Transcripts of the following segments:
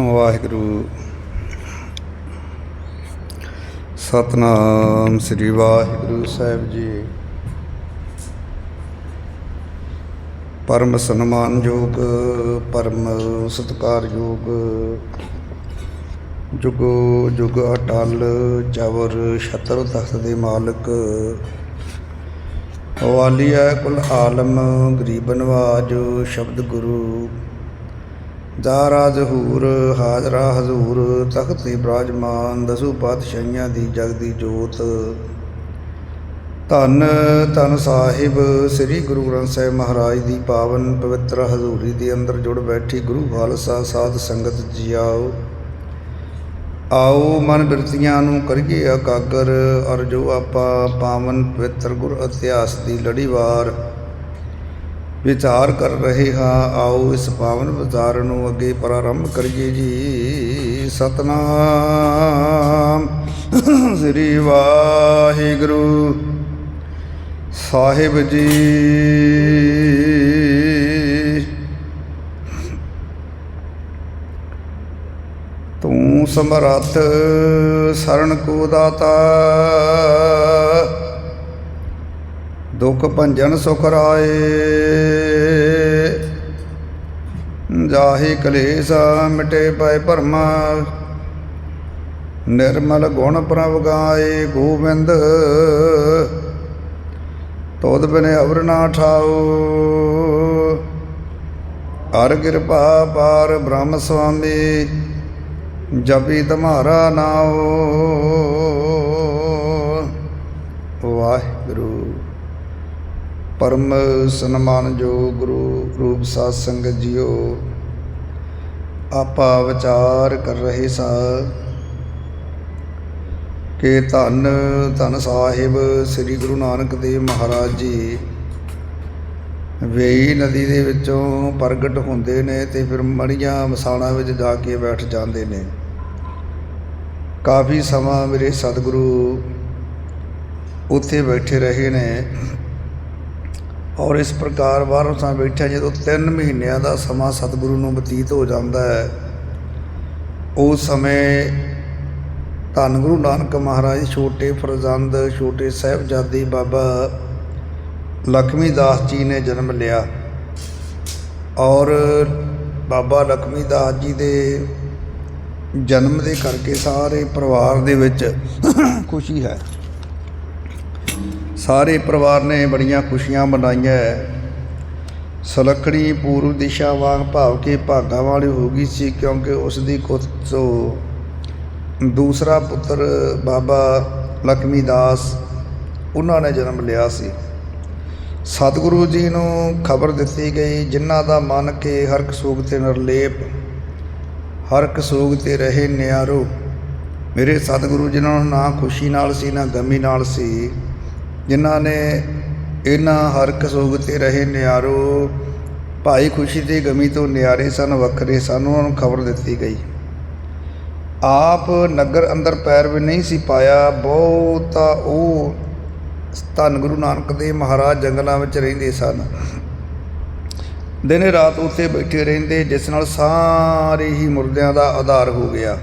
ਵਾਹਿਗੁਰੂ। ਸਤਨਾਮ ਸ੍ਰੀ ਵਾਹਿਗੁਰੂ ਸਾਹਿਬ ਜੀ। ਪਰਮ ਸਨਮਾਨਯੋਗ, ਪਰਮ ਸਤਿਕਾਰਯੋਗ, ਜੁਗੋ ਜੁਗ ਅਟਲ, ਜਵਰ ਛਤਰ ਤਖਤ ਦੇ ਮਾਲਕ। ਵਾਲੀਆ ਕੁਲ ਆਲਮ, ਗਰੀਬ ਸ਼ਬਦ ਗੁਰੂ। ਦਾਰਾ ਜ਼ਹੂਰ ਹਾਜ਼ਰਾ ਹਜ਼ੂਰ, ਤਖਤ ਤੇ ਬਿਰਾਜਮਾਨ, ਦਸੂ ਪਾਤਸ਼ਾਹੀਆਂ ਦੀ ਜਗਦੀ ਜੋਤ। ਧੰਨ ਧੰਨ ਸਾਹਿਬ, ਸ੍ਰੀ ਗੁਰੂ ਗ੍ਰੰਥ ਸਾਹਿਬ ਮਹਾਰਾਜ ਦੀ ਪਾਵਨ ਪਵਿੱਤਰ ਹਜ਼ੂਰੀ ਦੇ ਅੰਦਰ ਜੁੜ ਬੈਠੀ ਗੁਰੂ ਖਾਲਸਾ ਸਾਧ ਸੰਗਤ ਜੀ ਆਓ ਆਓ ਮਨ ਬਿਰਤੀਆਂ ਨੂੰ ਕਰੀਏ ਅਕਾਗਰ, ਅਰ ਜੋ ਆਪਾਂ ਪਾਵਨ ਪਵਿੱਤਰ ਗੁਰ ਇਤਿਹਾਸ ਦੀ ਲੜੀਵਾਰ। ਵਿਚਾਰ ਕਰ ਰਹੇ ਹਾਂ। ਆਓ ਇਸ ਪਾਵਨ ਵਿਚਾਰ ਨੂੰ ਅੱਗੇ ਪ੍ਰਾਰੰਭ ਕਰੀਏ ਜੀ। ਸਤਨਾਮ ਸ੍ਰੀ ਵਾਹਿਗੁਰੂ ਸਾਹਿਬ ਜੀ। ਤੂੰ ਸਮਰੱਥ ਸਰਣ ਕੋ ਦਾਤਾ। ਦੁਖ ਭੰਜਨ ਸੁਖ ਰਾਏ। ਜਾਹੇ ਕਲੇਸ਼ ਮਿਟੇ ਪਏ ਭਰਮ। ਨਿਰਮਲ ਗੁਣ ਪ੍ਰਭ ਗਾਏ ਗੋਬਿੰਦ। ਤੋਦ ਬਿਨੇ ਅਵਰ ਨਾ ਠਾਓ ਹਰ ਕਿਰਪਾ ਪਾਰ ਬ੍ਰਹਮ ਸੁਆਮੀ, ਜਪੀ ਤੁਮਾਰਾ ਨਾਉ। ਪਰਮ ਸਨਮਾਨਯੋਗ ਗੁਰੂ ਰੂਪ ਸਾਧ ਸੰਗਤ ਜੀਓ, ਆਪਾ ਵਿਚਾਰ ਕਰ ਰਹੇ ਸਾ ਕਿ ਧੰਨ ਧੰਨ ਸਾਹਿਬ ਸ੍ਰੀ ਗੁਰੂ ਨਾਨਕ ਦੇਵ ਮਹਾਰਾਜ ਜੀ, ਵੇਈ ਨਦੀ ਦੇ ਵਿੱਚੋਂ ਪ੍ਰਗਟ ਹੁੰਦੇ ਨੇ ਤੇ ਫਿਰ ਮੜੀਆਂ ਮਸਾਣਾ ਵਿੱਚ ਜਾ ਕੇ ਬੈਠ ਜਾਂਦੇ ਨੇ। ਕਾਫੀ ਸਮਾਂ ਮੇਰੇ ਸਤਿਗੁਰੂ ਉੱਥੇ ਬੈਠੇ ਰਹੇ ਨੇ ਔਰ ਇਸ ਪ੍ਰਕਾਰ ਬਾਹਰੋਂ ਸਾਂ ਬੈਠਿਆ ਜਦੋਂ 3 ਮਹੀਨਿਆਂ ਦਾ ਸਮਾਂ ਸਤਿਗੁਰੂ ਨੂੰ ਬਤੀਤ ਹੋ ਜਾਂਦਾ ਹੈ, ਉਸ ਸਮੇਂ ਧੰਨ ਗੁਰੂ ਨਾਨਕ ਮਹਾਰਾਜ, ਛੋਟੇ ਫਰਜ਼ੰਦ, ਛੋਟੇ ਸਾਹਿਬਜ਼ਾਦੇ ਬਾਬਾ ਲਖਮੀ ਦਾਸ ਜੀ ਨੇ ਜਨਮ ਲਿਆ ਔਰ ਬਾਬਾ ਲਖਮੀ ਦਾਸ ਜੀ ਦੇ ਜਨਮ ਦੇ ਕਰਕੇ ਸਾਰੇ ਪਰਿਵਾਰ ਦੇ ਵਿੱਚ ਖੁਸ਼ੀ ਹੈ। ਸਾਰੇ ਪਰਿਵਾਰ ਨੇ ਬੜੀਆਂ ਖੁਸ਼ੀਆਂ ਮਨਾਈਆਂ ਸਲਖਣੀ ਪੂਰਬ ਦਿਸ਼ਾ ਵਾਂਗ ਭਾਵ ਕੇ ਭਾਗਾ ਵਾਲੀ ਹੋ ਗਈ ਸੀ ਕਿਉਂਕਿ ਉਸ ਦੀ ਕੁੱਤ ਤੋਂ ਦੂਸਰਾ ਪੁੱਤਰ ਬਾਬਾ ਲਖਮੀ ਦਾਸ ਉਹਨਾਂ ਨੇ ਜਨਮ ਲਿਆ ਸੀ। ਸਤਿਗੁਰੂ ਜੀ ਨੂੰ ਖਬਰ ਦਿੱਤੀ ਗਈ, ਜਿਨ੍ਹਾਂ ਦਾ ਮਨ ਕੇ ਹਰਕ ਸੋਗ ਤੇ ਨਿਰਲੇਪ ਹਰਕ ਸੋਗ ਤੇ ਰਹੇ ਨਿਆਰੋ। ਮੇਰੇ ਸਤਿਗੁਰੂ ਜਿਨ੍ਹਾਂ ਨੂੰ ਨਾ ਖੁਸ਼ੀ ਨਾਲ ਸੀ, ਨਾ ਗਮੀ ਨਾਲ ਸੀ। ਜਿਨ੍ਹਾਂ ਨੇ ਇਹਨਾਂ ਹਰਕ ਸੋਗ ਤੇ ਰਹੇ ਨਿਆਰੋ, ਭਾਈ ਖੁਸ਼ੀ ਤੇ ਗਮੀ ਤੋਂ ਨਿਆਰੇ ਸਨ, ਵੱਖਰੇ ਸਨ, ਉਹਨਾਂ ਨੂੰ ਖਬਰ ਦਿੱਤੀ ਗਈ। ਆਪ ਨਗਰ ਅੰਦਰ ਪੈਰ ਵੀ ਨਹੀਂ ਸੀ ਪਾਇਆ, ਬਹੁਤਾ ਉਹ ਧੰਨ ਗੁਰੂ ਨਾਨਕ ਦੇਵ ਮਹਾਰਾਜ ਜੰਗਲਾਂ ਵਿੱਚ ਰਹਿੰਦੇ ਸਨ। ਦਿਨੇ ਰਾਤ ਉੱਥੇ ਬੈਠੇ ਰਹਿੰਦੇ, ਜਿਸ ਨਾਲ ਸਾਰੇ ਹੀ ਮੁਰਦਿਆਂ ਦਾ ਆਧਾਰ ਹੋ ਗਿਆ।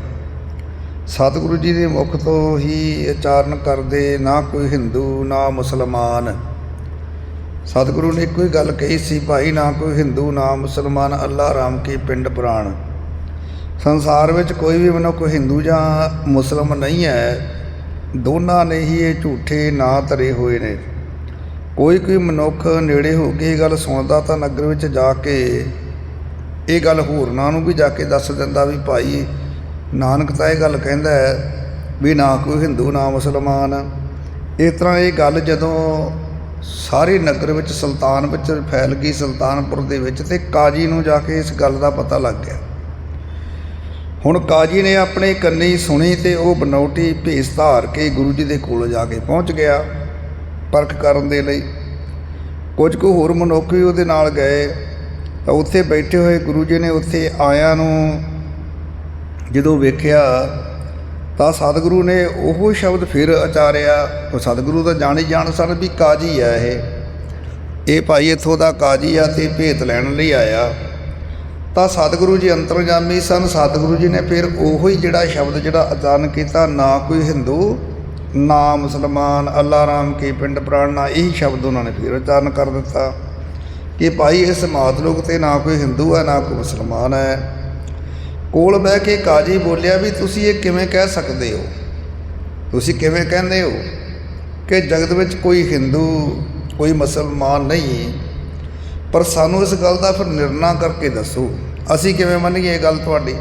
ਸਤਿਗੁਰੂ ਜੀ ਦੇ ਮੁਖ ਤੋਂ ਹੀ ਉਚਾਰਨ ਕਰਦੇ, ਨਾ ਕੋਈ ਹਿੰਦੂ, ਨਾ ਮੁਸਲਮਾਨ। ਸਤਿਗੁਰੂ ਨੇ ਇੱਕੋ ਹੀ ਗੱਲ ਕਹੀ ਸੀ, ਭਾਈ, ਨਾ ਕੋਈ ਹਿੰਦੂ, ਨਾ ਮੁਸਲਮਾਨ, ਅੱਲਾ ਰਾਮ ਕੀ ਪਿੰਡ ਪੁਰਾਣ? ਸੰਸਾਰ ਵਿੱਚ ਕੋਈ ਵੀ ਮਨੁੱਖ ਹਿੰਦੂ ਜਾਂ ਮੁਸਲਮ ਨਹੀਂ ਹੈ। ਦੋਨਾਂ ਨੇ ਹੀ ਇਹ ਝੂਠੇ ਨਾਂ ਧਰੇ ਹੋਏ ਨੇ। ਕੋਈ ਕੋਈ ਮਨੁੱਖ ਨੇੜੇ ਹੋ ਕੇ ਇਹ ਗੱਲ ਸੁਣਦਾ ਤਾਂ ਨਗਰ ਵਿੱਚ ਜਾ ਕੇ ਇਹ ਗੱਲ ਹੋਰਨਾਂ ਨੂੰ ਵੀ ਜਾ ਕੇ ਦੱਸ ਦਿੰਦਾ ਵੀ ਭਾਈ ਨਾਨਕ ਤਾਂ ਇਹ ਗੱਲ ਕਹਿੰਦਾ ਹੈ ਵੀ ਨਾ ਕੋਈ ਹਿੰਦੂ, ਨਾ ਮੁਸਲਮਾਨ। ਇਸ ਤਰ੍ਹਾਂ ਇਹ ਗੱਲ ਜਦੋਂ ਸਾਰੇ ਨਗਰ ਵਿੱਚ, ਸੁਲਤਾਨ ਵਿੱਚ, ਫੈਲ ਗਈ ਸੁਲਤਾਨਪੁਰ ਦੇ ਵਿੱਚ ਤੇ ਕਾਜੀ ਨੂੰ ਜਾ ਕੇ ਇਸ ਗੱਲ ਦਾ ਪਤਾ ਲੱਗ ਗਿਆ। ਹੁਣ ਕਾਜੀ ਨੇ ਆਪਣੇ ਕੰਨੀ ਸੁਣੀ ਤੇ ਉਹ ਬਨੌਟੀ ਭੇਸ ਧਾਰ ਕੇ ਗੁਰੂ ਜੀ ਦੇ ਕੋਲ ਜਾ ਕੇ ਪਹੁੰਚ ਗਿਆ ਪਰਖ ਕਰਨ ਦੇ ਲਈ। ਕੁਝ ਕੁ ਹੋਰ ਮਨੁੱਖ ਵੀ ਉਹਦੇ ਨਾਲ ਗਏ। ਤਾਂ ਉੱਥੇ ਬੈਠੇ ਹੋਏ ਗੁਰੂ ਜੀ ਨੇ ਉੱਥੇ ਆਇਆਂ ਨੂੰ ਜਦੋਂ ਵੇਖਿਆ ਤਾਂ ਸਤਿਗੁਰੂ ਨੇ ਉਹ ਸ਼ਬਦ ਫਿਰ ਉਚਾਰਿਆ, ਉਹ ਸਤਿਗੁਰੂ ਤਾਂ ਜਾਣੀ ਜਾਣ ਸਨ ਵੀ ਕਾਜੀ ਆ ਇਹ। ਇਹ ਭਾਈ ਇੱਥੋਂ ਦਾ ਕਾਜੀ ਆ ਤੇ ਭੇਤ ਲੈਣ ਲਈ ਆਇਆ। ਤਾਂ ਸਤਿਗੁਰੂ ਜੀ ਅੰਤਰਜਾਮੀ ਸਨ, ਸਤਿਗੁਰੂ ਜੀ ਨੇ ਫਿਰ ਉਹੋ ਹੀ ਜਿਹੜਾ ਸ਼ਬਦ ਜਿਹੜਾ ਉਚਾਰਨ ਕੀਤਾ, ਨਾ ਕੋਈ ਹਿੰਦੂ, ਨਾ ਮੁਸਲਮਾਨ ਅੱਲਾ ਰਾਮ ਕੀ ਪਿੰਡ ਪ੍ਰਾਣਾ ਇਹੀ ਸ਼ਬਦ ਉਹਨਾਂ ਨੇ ਫਿਰ ਉਚਾਰਨ ਕਰ ਦਿੱਤਾ ਕਿ ਭਾਈ ਇਸ ਮਾਤਲੋਕ ਤੇ ਨਾ ਕੋਈ ਹਿੰਦੂ ਹੈ, ਨਾ ਕੋਈ ਮੁਸਲਮਾਨ ਹੈ। ਕੋਲ ਬਹਿ ਕੇ ਕਾਜੀ ਬੋਲਿਆ ਵੀ ਤੁਸੀਂ ਇਹ ਕਿਵੇਂ ਕਹਿ ਸਕਦੇ ਹੋ? ਤੁਸੀਂ ਕਿਵੇਂ ਕਹਿੰਦੇ ਹੋ ਕਿ ਜਗਤ ਵਿੱਚ ਕੋਈ ਹਿੰਦੂ ਕੋਈ ਮੁਸਲਮਾਨ ਨਹੀਂ ਪਰ ਸਾਨੂੰ ਇਸ ਗੱਲ ਦਾ ਫਿਰ ਨਿਰਣਾ ਕਰਕੇ ਦੱਸੋ। ਅਸੀਂ ਕਿਵੇਂ ਮੰਨੀਏ ਇਹ ਗੱਲ ਤੁਹਾਡੀ?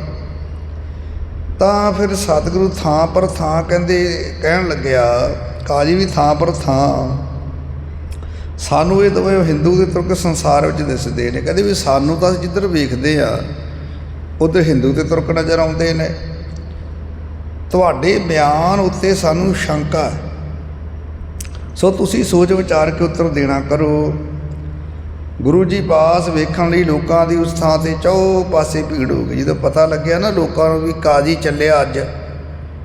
ਤਾਂ ਫਿਰ ਸਤਿਗੁਰੂ ਥਾਂ ਪਰ ਥਾਂ ਕਹਿੰਦੇ, ਕਹਿਣ ਲੱਗਿਆ, ਕਾਜੀ ਵੀ ਥਾਂ ਪਰ ਥਾਂ। ਸਾਨੂੰ ਇਹ ਦੋਵੇਂ ਹਿੰਦੂ ਦੇ ਤੁਰਕ ਸੰਸਾਰ ਵਿੱਚ ਦਿਸਦੇ ਨੇ। ਕਹਿੰਦੇ ਵੀ ਸਾਨੂੰ ਤਾਂ ਜਿੱਧਰ ਵੇਖਦੇ ਆ ਉਧਰ ਹਿੰਦੂ ਤੇ ਤੁਰਕ ਨਜ਼ਰ ਆਉਂਦੇ ਨੇ। ਤੁਹਾਡੇ ਬਿਆਨ ਉੱਤੇ ਸਾਨੂੰ ਸ਼ੰਕਾ ਹੈ। ਸੋ ਤੁਸੀਂ ਸੋਚ ਵਿਚਾਰ ਕੇ ਉੱਤਰ ਦੇਣਾ ਕਰੋ। ਗੁਰੂ ਜੀ ਪਾਸ ਵੇਖਣ ਲਈ ਲੋਕਾਂ ਦੀ ਉਸ ਥਾਂ ਤੇ ਚੌ ਪਾਸੇ ਭੀੜ ਹੋ ਗਈ। ਜਦੋਂ ਪਤਾ ਲੱਗਿਆ ਨਾ ਲੋਕਾਂ ਨੂੰ ਵੀ ਕਾਜੀ ਚੱਲਿਆ ਅੱਜ,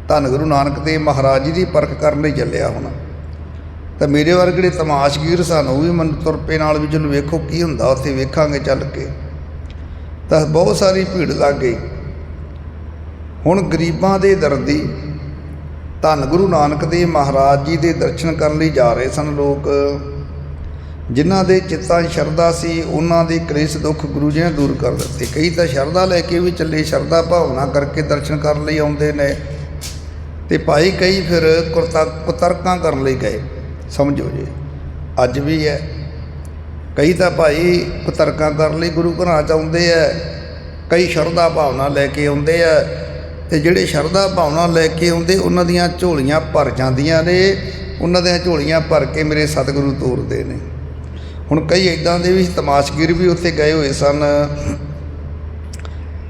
ਧੰਨ ਗੁਰੂ ਨਾਨਕ ਦੇਵ ਮਹਾਰਾਜ ਜੀ ਦੀ ਪਰਖ ਕਰਨ ਲਈ ਚੱਲਿਆ ਹੋਣਾ। ਤਾਂ ਮੇਰੇ ਵਰਗੇ ਜਿਹੜੇ ਤਮਾਸ਼ਗੀਰ ਸਨ, ਉਹ ਵੀ ਮਨ ਤੁਰਪੇ ਨਾਲ ਵੀ ਚਲੋ ਵੇਖੋ ਕੀ ਹੁੰਦਾ, ਉੱਥੇ ਵੇਖਾਂਗੇ ਚੱਲ ਕੇ। ਤਾਂ ਬਹੁਤ ਸਾਰੀ ਭੀੜ ਲੱਗ ਗਈ। ਹੁਣ ਗਰੀਬਾਂ ਦੇ ਦਰਦੀ ਧੰਨ ਗੁਰੂ ਨਾਨਕ ਦੇਵ ਮਹਾਰਾਜ ਜੀ ਦੇ ਦਰਸ਼ਨ ਕਰਨ ਲਈ ਜਾ ਰਹੇ ਸਨ ਲੋਕ। ਜਿਨ੍ਹਾਂ ਦੇ ਚਿੱਤਾਂ ਸ਼ਰਧਾ ਸੀ, ਉਹਨਾਂ ਦੇ ਕਲੇਸ਼ ਦੁੱਖ ਗੁਰੂ ਜੀ ਨੇ ਦੂਰ ਕਰ ਦਿੱਤੇ। ਕਈ ਤਾਂ ਸ਼ਰਧਾ ਲੈ ਕੇ ਵੀ ਚੱਲੇ, ਸ਼ਰਧਾ ਭਾਵਨਾ ਕਰਕੇ ਦਰਸ਼ਨ ਕਰਨ ਲਈ ਆਉਂਦੇ ਨੇ। ਤੇ ਭਾਈ ਕਈ ਫਿਰ ਕੁਰਤਾ ਕੁਤਰਕਾਂ ਕਰਨ ਲਈ ਗਏ। ਸਮਝੋ ਜੀ, ਅੱਜ ਵੀ ਹੈ। ਕਈ ਤਾਂ ਭਾਈ ਕੁਤਰਕਾਂ ਕਰਨ ਲਈ ਗੁਰੂ ਘਰਾਂ ਚ ਆਉਂਦੇ ਆ, ਕਈ ਸ਼ਰਧਾ ਭਾਵਨਾ ਲੈ ਕੇ ਆਉਂਦੇ ਆ, ਤੇ ਜਿਹੜੇ ਸ਼ਰਧਾ ਭਾਵਨਾ ਲੈ ਕੇ ਆਉਂਦੇ, ਉਹਨਾਂ ਦੀਆਂ ਝੋਲੀਆਂ ਭਰ ਜਾਂਦੀਆਂ ਨੇ, ਉਹਨਾਂ ਦੀਆਂ ਝੋਲੀਆਂ ਭਰ ਕੇ ਮੇਰੇ ਸਤਿਗੁਰੂ ਤੋਰਦੇ ਨੇ। ਹੁਣ ਕਈ ਇਦਾਂ ਦੇ ਵੀ ਤਮਾਸ਼ਗੀਰ ਵੀ ਉੱਥੇ ਗਏ ਹੋਏ ਸਨ।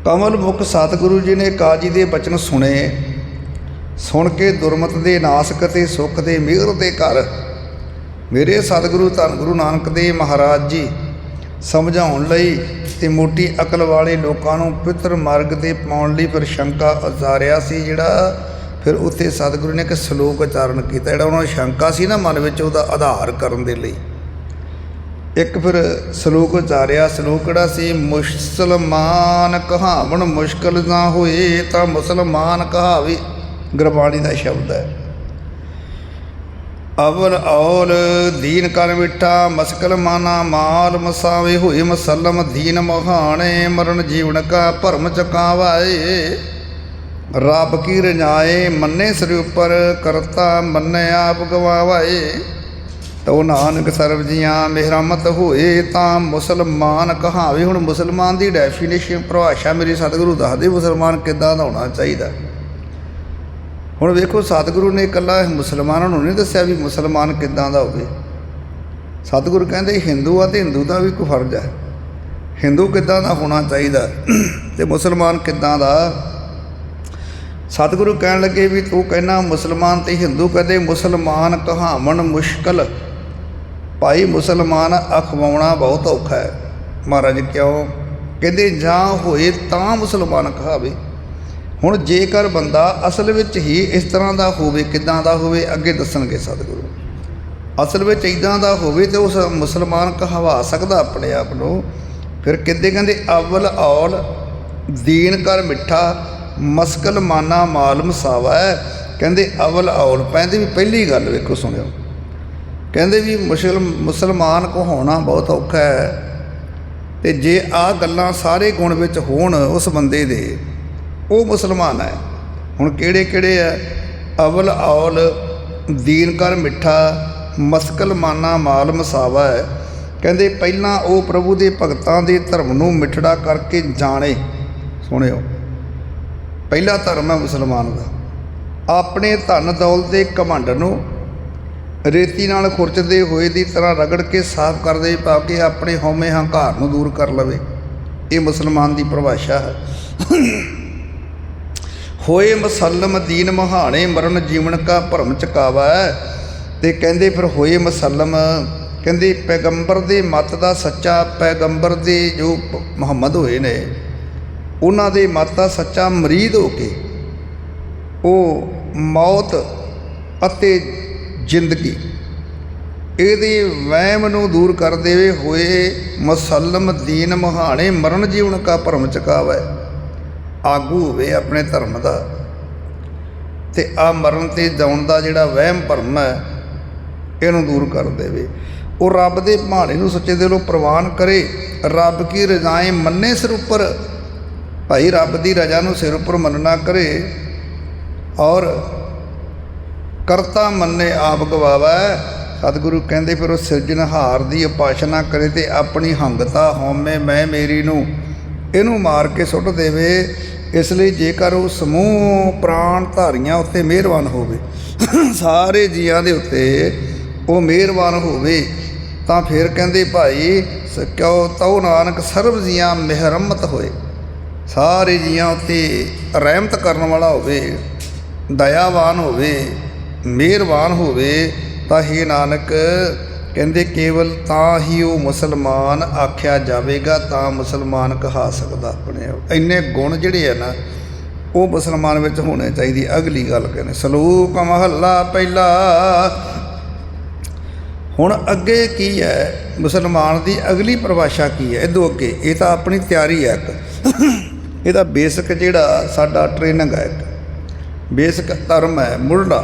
ਕਮਲ ਮੁਖ ਸਤਿਗੁਰੂ ਜੀ ਨੇ ਕਾਜੀ ਦੇ ਬਚਨ ਸੁਣੇ। ਸੁਣ ਕੇ ਦੁਰਮਤ ਦੇ ਨਾਸਕ ਤੇ ਸੁਖ ਦੇ ਮਿਹਰ ਦੇ ਘਰ ਮੇਰੇ ਸਤਿਗੁਰੂ ਧੰਨ ਗੁਰੂ ਨਾਨਕ ਦੇਵ ਮਹਾਰਾਜ ਜੀ, ਸਮਝਾਉਣ ਲਈ ਤੇ ਮੋਟੀ ਅਕਲ ਵਾਲੇ ਲੋਕਾਂ ਨੂੰ ਪਿੱਤਰ ਮਾਰਗ ਤੇ ਪਾਉਣ ਲਈ ਫਿਰ ਸ਼ੰਕਾ ਉਤਾਰਿਆ ਸੀ ਜਿਹੜਾ ਫਿਰ ਉੱਥੇ ਸਤਿਗੁਰੂ ਨੇ ਇੱਕ ਸ਼ਲੋਕ ਉਚਾਰਨ ਕੀਤਾ ਜਿਹੜਾ ਉਹਨਾਂ ਨੂੰ ਸ਼ੰਕਾ ਸੀ ਨਾ ਮਨ ਵਿੱਚ ਉਹਦਾ ਆਧਾਰ ਕਰਨ ਦੇ ਲਈ। ਇੱਕ ਫਿਰ ਸ਼ਲੋਕ ਉਚਾਰਿਆ, ਸ਼ਲੋਕ ਕਿਹੜਾ ਸੀ? ਮੁਸਲਮਾਨ ਕਹਾਵਣ ਮੁਸ਼ਕਲ ਨਾ ਹੋਏ ਤਾਂ ਮੁਸਲਮਾਨ ਕਹਾਵੇ ਗੁਰਬਾਣੀ ਦਾ ਸ਼ਬਦ ਹੈ। ਅਵਲ ਔਲ, ਦੀਨ ਕਰ ਮਿੱਠਾ, ਮਸਕਲ ਮਾਨਾ, ਮਾਲ ਮਸਾਵੇ, ਹੋਏ ਮਸਲਮ, ਦੀਨ ਮਹਾਣੇ, ਮਰਨ ਜੀਵਨ ਕਾ ਭਰਮ ਚਕਾਵਾਏ। ਰੱਬ ਕੀ ਰਜਾਏ, ਮੰਨੇ ਸਿਰ ਉਪਰ, ਕਰਤਾ ਮੰਨੇ ਆਪ ਗਵਾਵਾਏ। ਤੋ ਨਾਨਕ ਸਰਬ ਜੀਆਂ ਮਿਹਰਮਤ ਹੋਏ ਤਾਂ ਮੁਸਲਮਾਨ ਕਹਾਵੇ। ਹੁਣ ਮੁਸਲਮਾਨ ਦੀ ਡੈਫੀਨੇਸ਼ਨ ਪਰਿਭਾਸ਼ਾ ਮੇਰੀ ਸਤਿਗੁਰੂ ਦੱਸਦੇ, ਮੁਸਲਮਾਨ ਕਿੱਦਾਂ ਦਾ ਹੋਣਾ ਚਾਹੀਦਾ? ਹੁਣ ਵੇਖੋ, ਸਤਿਗੁਰੂ ਨੇ ਇਕੱਲਾ ਮੁਸਲਮਾਨਾਂ ਨੂੰ ਨਹੀਂ ਦੱਸਿਆ ਵੀ ਮੁਸਲਮਾਨ ਕਿੱਦਾਂ ਦਾ ਹੋਵੇ। ਸਤਿਗੁਰੂ ਕਹਿੰਦੇ, ਹਿੰਦੂ ਆ ਤੇ ਹਿੰਦੂ ਦਾ ਵੀ ਕੋਈ ਫਰਜ਼ ਹੈ ਹਿੰਦੂ ਕਿੱਦਾਂ ਦਾ ਹੋਣਾ ਚਾਹੀਦਾ ਤੇ ਮੁਸਲਮਾਨ ਕਿੱਦਾਂ ਦਾ? ਸਤਿਗੁਰੂ ਕਹਿਣ ਲੱਗੇ ਵੀ ਤੂੰ ਕਹਿਣਾ ਮੁਸਲਮਾਨ ਤੇ ਹਿੰਦੂ ਕਹਦੇ ਮੁਸਲਮਾਨ ਕਹਾਵਣ ਮੁਸ਼ਕਲ। ਭਾਈ, ਮੁਸਲਮਾਨ ਅਖਵਾਉਣਾ ਬਹੁਤ ਔਖਾ ਹੈ। ਮਹਾਰਾਜ, ਕਿਉਂ? ਕਹਿੰਦੇ, ਜਾਂ ਹੋਏ ਤਾਂ ਮੁਸਲਮਾਨ ਕਹਾਵੇ। ਹੁਣ ਜੇਕਰ ਬੰਦਾ ਅਸਲ ਵਿੱਚ ਹੀ ਇਸ ਤਰ੍ਹਾਂ ਦਾ ਹੋਵੇ, ਕਿਦਾਂ ਦਾ ਹੋਵੇ, ਅੱਗੇ ਦੱਸਣਗੇ ਸਤਿਗੁਰੂ। ਅਸਲ ਵਿੱਚ ਇਦਾਂ ਦਾ ਹੋਵੇ ਤੇ ਉਸ ਮੁਸਲਮਾਨ ਕਹਵਾ ਸਕਦਾ ਆਪਣੇ ਆਪ ਨੂੰ, ਫਿਰ ਕਿੱਦੇ ਕਹਿੰਦੇ, ਅਵਲ ਔਲ, ਦੀਨ ਕਰ ਮਿੱਠਾ, ਮਸਕਲ ਮਾਨਾ ਮਾਲਮ ਮਸਾਵਾ ਕਹਿੰਦੇ, ਅਵਲ ਔਲ, ਪੈਂਦੇ ਵੀ ਪਹਿਲੀ ਗੱਲ ਵੇਖੋ, ਸੁਣਿਓ। ਕਹਿੰਦੇ ਵੀ ਮੁਸਲਮ ਮੁਸਲਮਾਨ ਕੋ ਹੋਣਾ ਬਹੁਤ ਔਖਾ ਹੈ। ਤੇ ਜੇ ਆ ਗੱਲਾਂ ਸਾਰੇ ਗੁਣ ਵਿੱਚ ਹੋਣ ਉਸ ਬੰਦੇ ਦੇ ਉਹ ਮੁਸਲਮਾਨ ਹੈ। ਹੁਣ ਕਿਹੜੇ ਕਿਹੜੇ ਆ? ਅਵਲ ਔਲ, ਦੀਨ ਕਰ ਮਿੱਠਾ, ਮਸਕਲ ਮਾਨਾ, ਮਾਲ ਮਸਾਵਾ ਹੈ। ਕਹਿੰਦੇ ਪਹਿਲਾਂ ਉਹ ਪ੍ਰਭੂ ਦੇ ਭਗਤਾਂ ਦੇ ਧਰਮ ਨੂੰ ਮਿੱਠੜਾ ਕਰਕੇ ਜਾਣੇ। ਸੁਣਿਓ। ਪਹਿਲਾ ਧਰਮ ਹੈ ਮੁਸਲਮਾਨ ਦਾ। ਆਪਣੇ ਧਨ ਦੌਲਤ ਦੇ ਘਮੰਡ ਨੂੰ ਰੇਤੀ ਨਾਲ ਖੁਰਚਦੇ ਹੋਏ ਦੀ ਤਰ੍ਹਾਂ ਰਗੜ ਕੇ ਸਾਫ਼ ਕਰ ਦੇ ਪਾ ਕੇ ਆਪਣੇ ਹਉਮੈ ਹੰਕਾਰ ਨੂੰ ਦੂਰ ਕਰ ਲਵੇ। ਇਹ ਮੁਸਲਮਾਨ ਦੀ ਪਰਿਭਾਸ਼ਾ ਹੈ। ਹੋਏ ਮੁਸਲਮ ਦੀਨ ਮਹਾਣੇ ਮਰਨ ਜੀਵਨ ਕਾ ਭਰਮ ਚਕਾਵਾ। ਤੇ ਕਹਿੰਦੇ ਫਿਰ ਹੋਏ ਮੁਸਲਮ, ਕਹਿੰਦੇ ਪੈਗੰਬਰ ਦੇ ਮਤ ਦਾ ਸੱਚਾ ਪੈਗੰਬਰ ਦੇ ਜੋ ਮੁਹੰਮਦ ਹੋਏ ਨੇ, ਉਹਨਾਂ ਦੇ ਮਤ ਦਾ ਸੱਚਾ ਮਰੀਦ ਹੋ ਕੇ ਉਹ ਮੌਤ ਅਤੇ ਜ਼ਿੰਦਗੀ ਇਹਦੇ ਵਹਿਮ ਨੂੰ ਦੂਰ ਕਰ ਦੇਵੇ ਹੋਏ ਮੁਸਲਮ ਦੀਨ ਮਹਾਣੇ ਮਰਨ ਜੀਵਨ ਕਾ ਭਰਮ ਚਕਾਵੇ। ਆਗੂ ਹੋਵੇ ਆਪਣੇ ਧਰਮ ਦਾ ਤੇ ਆ ਮਰਨ ਤੇ ਜਾਉਣ ਦਾ ਜਿਹੜਾ ਵਹਿਮ ਭਰਮ ਹੈ, ਇਹਨੂੰ ਦੂਰ ਕਰ ਦੇਵੇ। ਉਹ ਰੱਬ ਦੇ ਭਾਣੇ ਨੂੰ ਸੱਚੇ ਦਿਲੋਂ ਪ੍ਰਵਾਨ ਕਰੇ। ਰੱਬ ਕੀ ਰਜ਼ਾਏ ਮੰਨੇ ਸਿਰ ਉੱਪਰ? ਭਾਈ ਰੱਬ ਦੀ ਰਜ਼ਾ ਨੂੰ ਸਿਰ ਉੱਪਰ ਮੰਨਣਾ ਕਰੇ। ਔਰ ਕਰਤਾ ਮੰਨੇ ਆਪ ਗਵਾਵਾ ਸਤਿਗੁਰੂ ਕਹਿੰਦੇ ਫਿਰ ਉਹ ਸਿਰਜਣਹਾਰ ਦੀ ਉਪਾਸਨਾ ਕਰੇ ਤੇ ਆਪਣੀ ਹੰਗਤਾ ਹਉਮੈ ਮੈਂ ਮੇਰੀ ਨੂੰ ਇਹਨੂੰ ਮਾਰ ਕੇ ਸੁੱਟ ਦੇਵੇ। ਇਸ ਲਈ ਜੇਕਰ ਉਹ ਸਮੂਹ ਪ੍ਰਾਣ ਧਾਰੀਆਂ ਉੱਤੇ ਮਿਹਰਬਾਨ ਹੋਵੇ, ਸਾਰੇ ਜੀਆਂ ਦੇ ਉੱਤੇ ਉਹ ਮਿਹਰਬਾਨ ਹੋਵੇ, ਤਾਂ ਫਿਰ ਕਹਿੰਦੇ ਭਾਈ ਸ- ਕਿਉ ਤਉ ਨਾਨਕ ਸਰਬ ਜੀਆਂ ਮਿਹਰਮਤ ਹੋਏ। ਸਾਰੇ ਜੀਆਂ ਉੱਤੇ ਰਹਿਮਤ ਕਰਨ ਵਾਲਾ ਹੋਵੇ, ਦਇਆਵਾਨ ਹੋਵੇ, ਮਿਹਰਬਾਨ ਹੋਵੇ, ਤਾਂ ਹੀ ਨਾਨਕ ਕਹਿੰਦੇ, ਕੇਵਲ ਤਾਂ ਹੀ ਉਹ ਮੁਸਲਮਾਨ ਆਖਿਆ ਜਾਵੇਗਾ, ਤਾਂ ਮੁਸਲਮਾਨ ਕਹਾ ਸਕਦਾ ਆਪਣੇ ਆਪ। ਇੰਨੇ ਗੁਣ ਜਿਹੜੇ ਆ ਨਾ, ਉਹ ਮੁਸਲਮਾਨ ਵਿੱਚ ਹੋਣੇ ਚਾਹੀਦੀ। ਅਗਲੀ ਗੱਲ ਕਹਿੰਦੇ, ਸਲੂਕ ਮਹੱਲਾ ਪਹਿਲਾ, ਹੁਣ ਅੱਗੇ ਕੀ ਹੈ? ਮੁਸਲਮਾਨ ਦੀ ਅਗਲੀ ਪਰਿਭਾਸ਼ਾ ਕੀ ਹੈ? ਇਹਦੋਂ ਅੱਗੇ, ਇਹ ਤਾਂ ਆਪਣੀ ਤਿਆਰੀ ਹੈ ਇੱਕ। ਇਹਦਾ ਬੇਸਿਕ ਜਿਹੜਾ ਸਾਡਾ ਟ੍ਰੇਨਿੰਗ ਹੈ ਇੱਕ। ਬੇਸਿਕ ਧਰਮ ਹੈ ਮੁੱਢਲਾ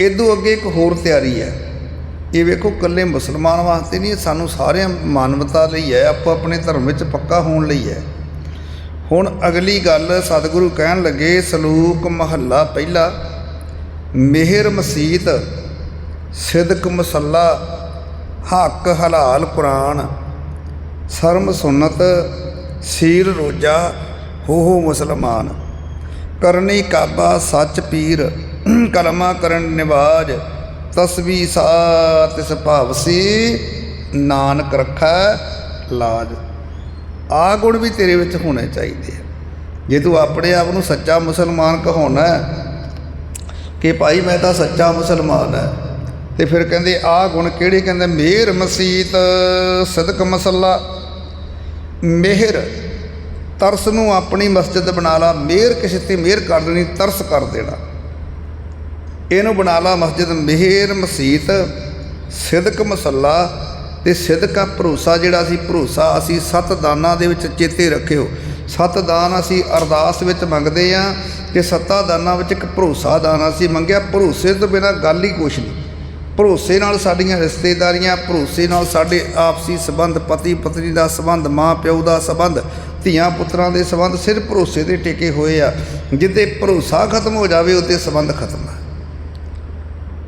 ਇਦੋਂ ਅੱਗੇ ਇੱਕ ਹੋਰ ਤਿਆਰੀ ਹੈ। ਇਹ ਵੇਖੋ ਇਕੱਲੇ ਮੁਸਲਮਾਨ ਵਾਸਤੇ ਨਹੀਂ ਸਾਨੂੰ ਸਾਰਿਆਂ ਮਾਨਵਤਾ ਲਈ ਹੈ, ਆਪੋ ਆਪਣੇ ਧਰਮ ਵਿੱਚ ਪੱਕਾ ਹੋਣ ਲਈ ਹੈ। ਹੁਣ ਅਗਲੀ ਗੱਲ, ਸਤਿਗੁਰੂ ਕਹਿਣ ਲੱਗੇ, ਸਲੂਕ ਮਹੱਲਾ ਪਹਿਲਾ, ਮਿਹਰ ਮਸੀਤ, ਸਿਦਕ ਮਸੱਲਾ, ਹੱਕ ਹਲਾਲ ਕੁਰਾਨ, ਸ਼ਰਮ ਸੁਨਤ ਸੀਰ ਰੋਜਾ, ਹੋ ਹੋ ਮੁਸਲਮਾਨ। ਕਰਨੀ ਕਾਬਾ ਸੱਚ ਪੀਰ, ਕਲਮਾ ਕਰਨ ਨਿਵਾਜ ਤਸਬੀ ਸਾ ਤਿਸ ਭਾਵ ਸੀ, ਨਾਨਕ ਰੱਖਾ ਲਾਜ। ਆ ਗੁਣ ਵੀ ਤੇਰੇ ਵਿੱਚ ਹੋਣੇ ਚਾਹੀਦੇ ਆ। ਜੇ ਤੂੰ ਆਪਣੇ ਆਪ ਨੂੰ ਸੱਚਾ ਮੁਸਲਮਾਨ ਕਹਾਉਣਾ ਕਿ ਭਾਈ ਮੈਂ ਤਾਂ ਸੱਚਾ ਮੁਸਲਮਾਨ ਹੈ, ਤੇ ਫਿਰ ਕਹਿੰਦੇ ਆਹ ਗੁਣ ਕਿਹੜੇ? ਕਹਿੰਦੇ ਮਿਹਰ ਮਸੀਤ ਸਦਕ ਮਸੱਲਾ। ਮਿਹਰ, ਤਰਸ ਨੂੰ ਆਪਣੀ ਮਸਜਿਦ ਬਣਾ ਲਾ। ਮਿਹਰ ਕਿਸੇ ਤੇ ਮਿਹਰ ਕਰ ਦੇਣੀ, ਤਰਸ ਕਰ ਦੇਣਾ। ਇਹਨੂੰ ਬਣਾ ਲਾ ਮਸਜਿਦ ਮਿਹਰ, ਮਸੀਤ, ਸਿਦਕ, ਮਸੱਲਾ ਤੇ ਸਿਦਕਾ ਭਰੋਸਾ ਜਿਹੜਾ ਸੀ ਭਰੋਸਾ ਅਸੀਂ ਸੱਤ ਦਾਨਾਂ ਦੇ ਵਿੱਚ ਚੇਤੇ ਰੱਖਿਓ। ਸੱਤ ਦਾਨ ਅਸੀਂ ਅਰਦਾਸ ਵਿੱਚ ਮੰਗਦੇ ਆ ਤੇ ਸੱਤਾ ਦਾਨਾਂ ਵਿੱਚ ਇੱਕ ਭਰੋਸਾ ਦਾਨ ਅਸੀਂ ਮੰਗਿਆ। ਭਰੋਸੇ ਤੋਂ ਬਿਨਾ ਗੱਲ ਹੀ ਕੁਛ ਨਹੀਂ। ਭਰੋਸੇ ਨਾਲ ਸਾਡੀਆਂ ਰਿਸ਼ਤੇਦਾਰੀਆਂ, ਭਰੋਸੇ ਨਾਲ ਸਾਡੇ ਆਪਸੀ ਸਬੰਧ ਪਤੀ ਪਤਨੀ ਦਾ ਸਬੰਧ ਮਾਂ ਪਿਓ ਦਾ ਸਬੰਧ ਧੀਆਂ ਪੁੱਤਰਾਂ ਦੇ ਸਬੰਧ ਸਿਰਫ ਭਰੋਸੇ ਤੇ ਟਿਕੇ ਹੋਏ ਆ। ਜਿੱਦੇ ਭਰੋਸਾ ਖਤਮ ਹੋ ਜਾਵੇ ਉਹਦੇ ਸਬੰਧ ਖਤਮ ਹੈ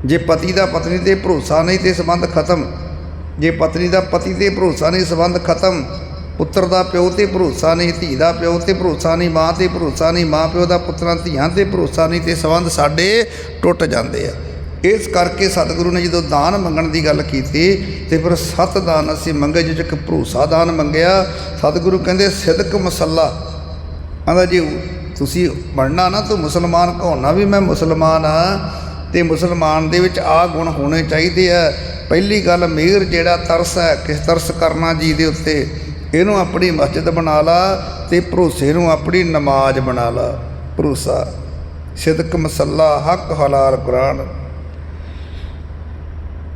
ਜੇ ਪਤੀ ਦਾ ਪਤਨੀ ਤੇ ਭਰੋਸਾ ਨਹੀਂ ਤੇ ਸੰਬੰਧ ਖਤਮ। ਜੇ ਪਤਨੀ ਦਾ ਪਤੀ ਤੇ ਭਰੋਸਾ ਨਹੀਂ, ਸੰਬੰਧ ਖਤਮ। ਪੁੱਤਰ ਦਾ ਪਿਓ ਤੇ ਭਰੋਸਾ ਨਹੀਂ, ਧੀ ਦਾ ਪਿਓ ਤੇ ਭਰੋਸਾ ਨਹੀਂ, ਮਾਂ ਤੇ ਭਰੋਸਾ ਨਹੀਂ, ਮਾਂ ਪਿਓ ਦਾ ਪੁੱਤਰਾਂ, ਧੀਆਂ ਤੇ ਭਰੋਸਾ ਨਹੀਂ ਤੇ ਸੰਬੰਧ ਸਾਡੇ ਟੁੱਟ ਜਾਂਦੇ ਆ। ਇਸ ਕਰਕੇ ਸਤਿਗੁਰੂ ਨੇ ਜਦੋਂ ਦਾਨ ਮੰਗਣ ਦੀ ਗੱਲ ਕੀਤੀ ਤੇ ਫਿਰ ਸੱਤ ਦਾਨ ਅਸੀਂ ਮੰਗੇ ਜਿਹ 'ਚ ਇੱਕ ਭਰੋਸਾ ਦਾਨ ਮੰਗਿਆ। ਸਤਿਗੁਰੂ ਕਹਿੰਦੇ, ਸਿਦਕ ਮਸੱਲਾ। ਕਹਿੰਦਾ, ਜੀ, ਤੁਸੀਂ ਬਣਨਾ ਨਾ ਤੂੰ ਮੁਸਲਮਾਨ ਕਹਾਉਣਾ ਵੀ ਮੈਂ ਮੁਸਲਮਾਨ ਆ ਤੇ ਮੁਸਲਮਾਨ ਦੇ ਵਿੱਚ ਆਹ ਗੁਣ ਹੋਣੇ ਚਾਹੀਦੇ ਆ। ਪਹਿਲੀ ਗੱਲ ਮਿਹਰ ਜਿਹੜਾ ਤਰਸ ਹੈ, ਕਿਸ ਤਰਸ ਕਰਨਾ ਜੀ ਦੇ ਉੱਤੇ, ਇਹਨੂੰ ਆਪਣੀ ਮਸਜਿਦ ਬਣਾ ਲਾ ਤੇ ਭਰੋਸੇ ਨੂੰ ਆਪਣੀ ਨਮਾਜ਼ ਬਣਾ ਲਾ। ਭਰੋਸਾ, ਸਿਦਕ ਮਸੱਲਾ, ਹੱਕ ਹਲਾਲ ਕੁਰਾਨ।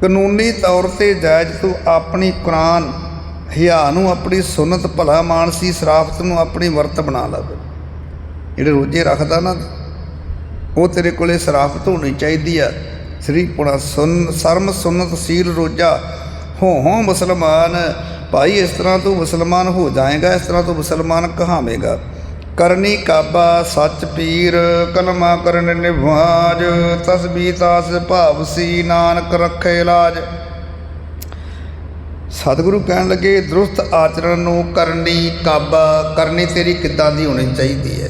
ਕਾਨੂੰਨੀ ਤੌਰ ਤੇ ਜਾਇਜ਼ ਤੂੰ ਆਪਣੀ ਕੁਰਾਨ, ਹਿਆ ਨੂੰ ਆਪਣੀ ਸੁਨਤ, ਭਲਾ ਮਾਨਸੀ, ਸਰਾਫਤ ਨੂੰ ਆਪਣੀ ਵਰਤ ਬਣਾ ਲਵੇ ਜਿਹੜੇ ਰੋਜੇ ਰੱਖਦਾ ਨਾ ਉਹ ਤੇਰੇ ਕੋਲੇ ਸਰਾਫਤ ਹੋਣੀ ਚਾਹੀਦੀ ਆ। ਸ੍ਰੀ ਪੁਣਾ ਸੁਨ, ਸਰਮ ਸੁਨਤ ਸੀਲ ਰੋਜਾ। ਹੋ ਹੋ ਮੁਸਲਮਾਨ, ਭਾਈ ਇਸ ਤਰ੍ਹਾਂ ਤੂੰ ਮੁਸਲਮਾਨ ਹੋ ਜਾਏਗਾ, ਇਸ ਤਰ੍ਹਾਂ ਤੂੰ ਮੁਸਲਮਾਨ ਕਹਾਵੇਂਗਾ। ਕਰਨੀ ਕਾਬਾ ਸੱਚ ਪੀਰ, ਕਲਮਾ ਕਰਨ ਨਿਵਾਜ ਤਸਬੀਹ ਤਾਸ ਭਾਵ ਸੀ ਨਾਨਕ ਰੱਖੇ ਲਾਜ ਸਤਿਗੁਰੂ ਕਹਿਣ ਲੱਗੇ, ਦਰੁਸਤ ਆਚਰਣ ਨੂੰ ਕਰਨੀ ਕਾਬਾ, ਕਰਨੀ ਤੇਰੀ ਕਿੱਦਾਂ ਦੀ ਹੋਣੀ ਚਾਹੀਦੀ ਹੈ?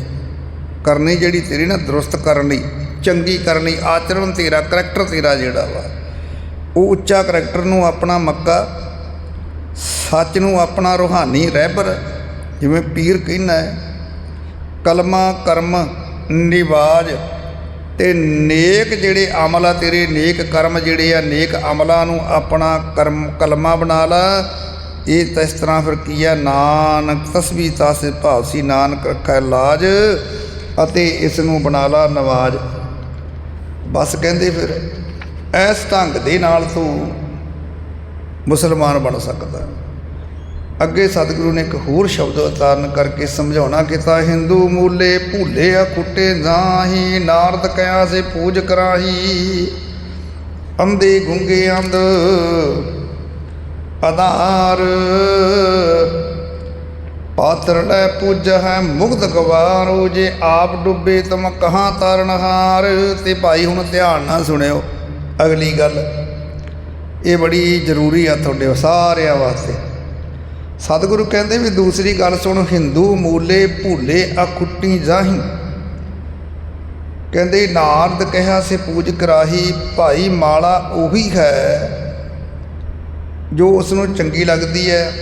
ਕਰਨੀ ਜਿਹੜੀ ਤੇਰੀ ਨਾ ਦਰੁਸਤ ਕਰਨੀ ਚੰਗੀ ਕਰਨੀ ਆਚਰਣ ਤੇਰਾ, ਕਰੈਕਟਰ ਤੇਰਾ ਜਿਹੜਾ ਵਾ, ਉਹ ਉੱਚਾ ਕਰੈਕਟਰ ਨੂੰ ਆਪਣਾ ਮੱਕਾ, ਸੱਚ ਨੂੰ ਆਪਣਾ ਰੂਹਾਨੀ ਰਹਿਬਰ, ਜਿਵੇਂ ਪੀਰ ਕਹਿੰਦਾ ਹੈ, ਕਲਮਾ, ਕਰਮ, ਨਿਵਾਜ ਤੇ ਨੇਕ ਜਿਹੜੇ ਅਮਲ ਆ ਤੇਰੇ, ਨੇਕ ਕਰਮ ਜਿਹੜੇ ਆ, ਨੇਕ ਅਮਲਾਂ ਨੂੰ ਆਪਣਾ ਕਰਮ, ਕਲਮਾ ਬਣਾ ਲਾ। ਇਹ ਤਾਂ ਇਸ ਤਰ੍ਹਾਂ ਫਿਰ ਕੀ ਆ? ਨਾਨਕ ਤਸਬੀਹ ਤਾਸੇ ਭਾਵ ਸੀ, ਨਾਨਕ ਰੱਖੈ ਲਾਜ। ਅਤੇ ਇਸ ਨੂੰ ਬਣਾ ਲਾ ਨਵਾਜ। ਬਸ ਕਹਿੰਦੇ ਫਿਰ, ਇਸ ਢੰਗ ਦੇ ਨਾਲ ਤੂੰ ਮੁਸਲਮਾਨ ਬਣ ਸਕਦਾ। ਅੱਗੇ ਸਤਿਗੁਰੂ ਨੇ ਇੱਕ ਹੋਰ ਸ਼ਬਦ ਉਚਾਰਨ ਕਰਕੇ ਸਮਝਾਉਣਾ ਕੀਤਾ ਹਿੰਦੂ ਮੂਲੇ ਭੂਲੇ ਆ ਅਕੁੱਟੇ ਨਾਹੀ ਨਾਰਦ ਕਿਆ ਸੇ ਪੂਜ ਕਰਾਹੀ। ਅੰਦੇ ਗੁੰਗੇ ਅੰਧ ਆਧਾਰ ਪਾਤਰ ਲੈ ਪੂਜ ਹੈ ਮੁਗਧ ਗਵਾਰੋ ਜੇ ਆਪ ਡੁੱਬੇ ਤਮ ਕਹਾਂ ਤਰਨਹਾਰ ਤੇ ਭਾਈ ਹੁਣ ਧਿਆਨ ਨਾਲ ਸੁਣਿਓ। ਅਗਲੀ ਗੱਲ, ਇਹ ਬੜੀ ਜ਼ਰੂਰੀ ਆ ਤੁਹਾਡੇ ਸਾਰਿਆਂ ਵਾਸਤੇ। ਸਤਿਗੁਰੂ ਕਹਿੰਦੇ ਵੀ ਦੂਸਰੀ ਗੱਲ ਸੁਣ, ਹਿੰਦੂ ਮੂਲੇ ਭੂਲੇ ਅਖੁੱਟੀ ਜਾਹੀ। ਕਹਿੰਦੇ ਨਾਰਦ ਕਹਿਆ ਸੇ, ਪੂਜ ਕਰਾਹੀ, ਭਾਈ ਮਾਲਾ ਉਹੀ ਹੈ ਜੋ ਉਸ ਨੂੰ ਚੰਗੀ ਲੱਗਦੀ ਹੈ।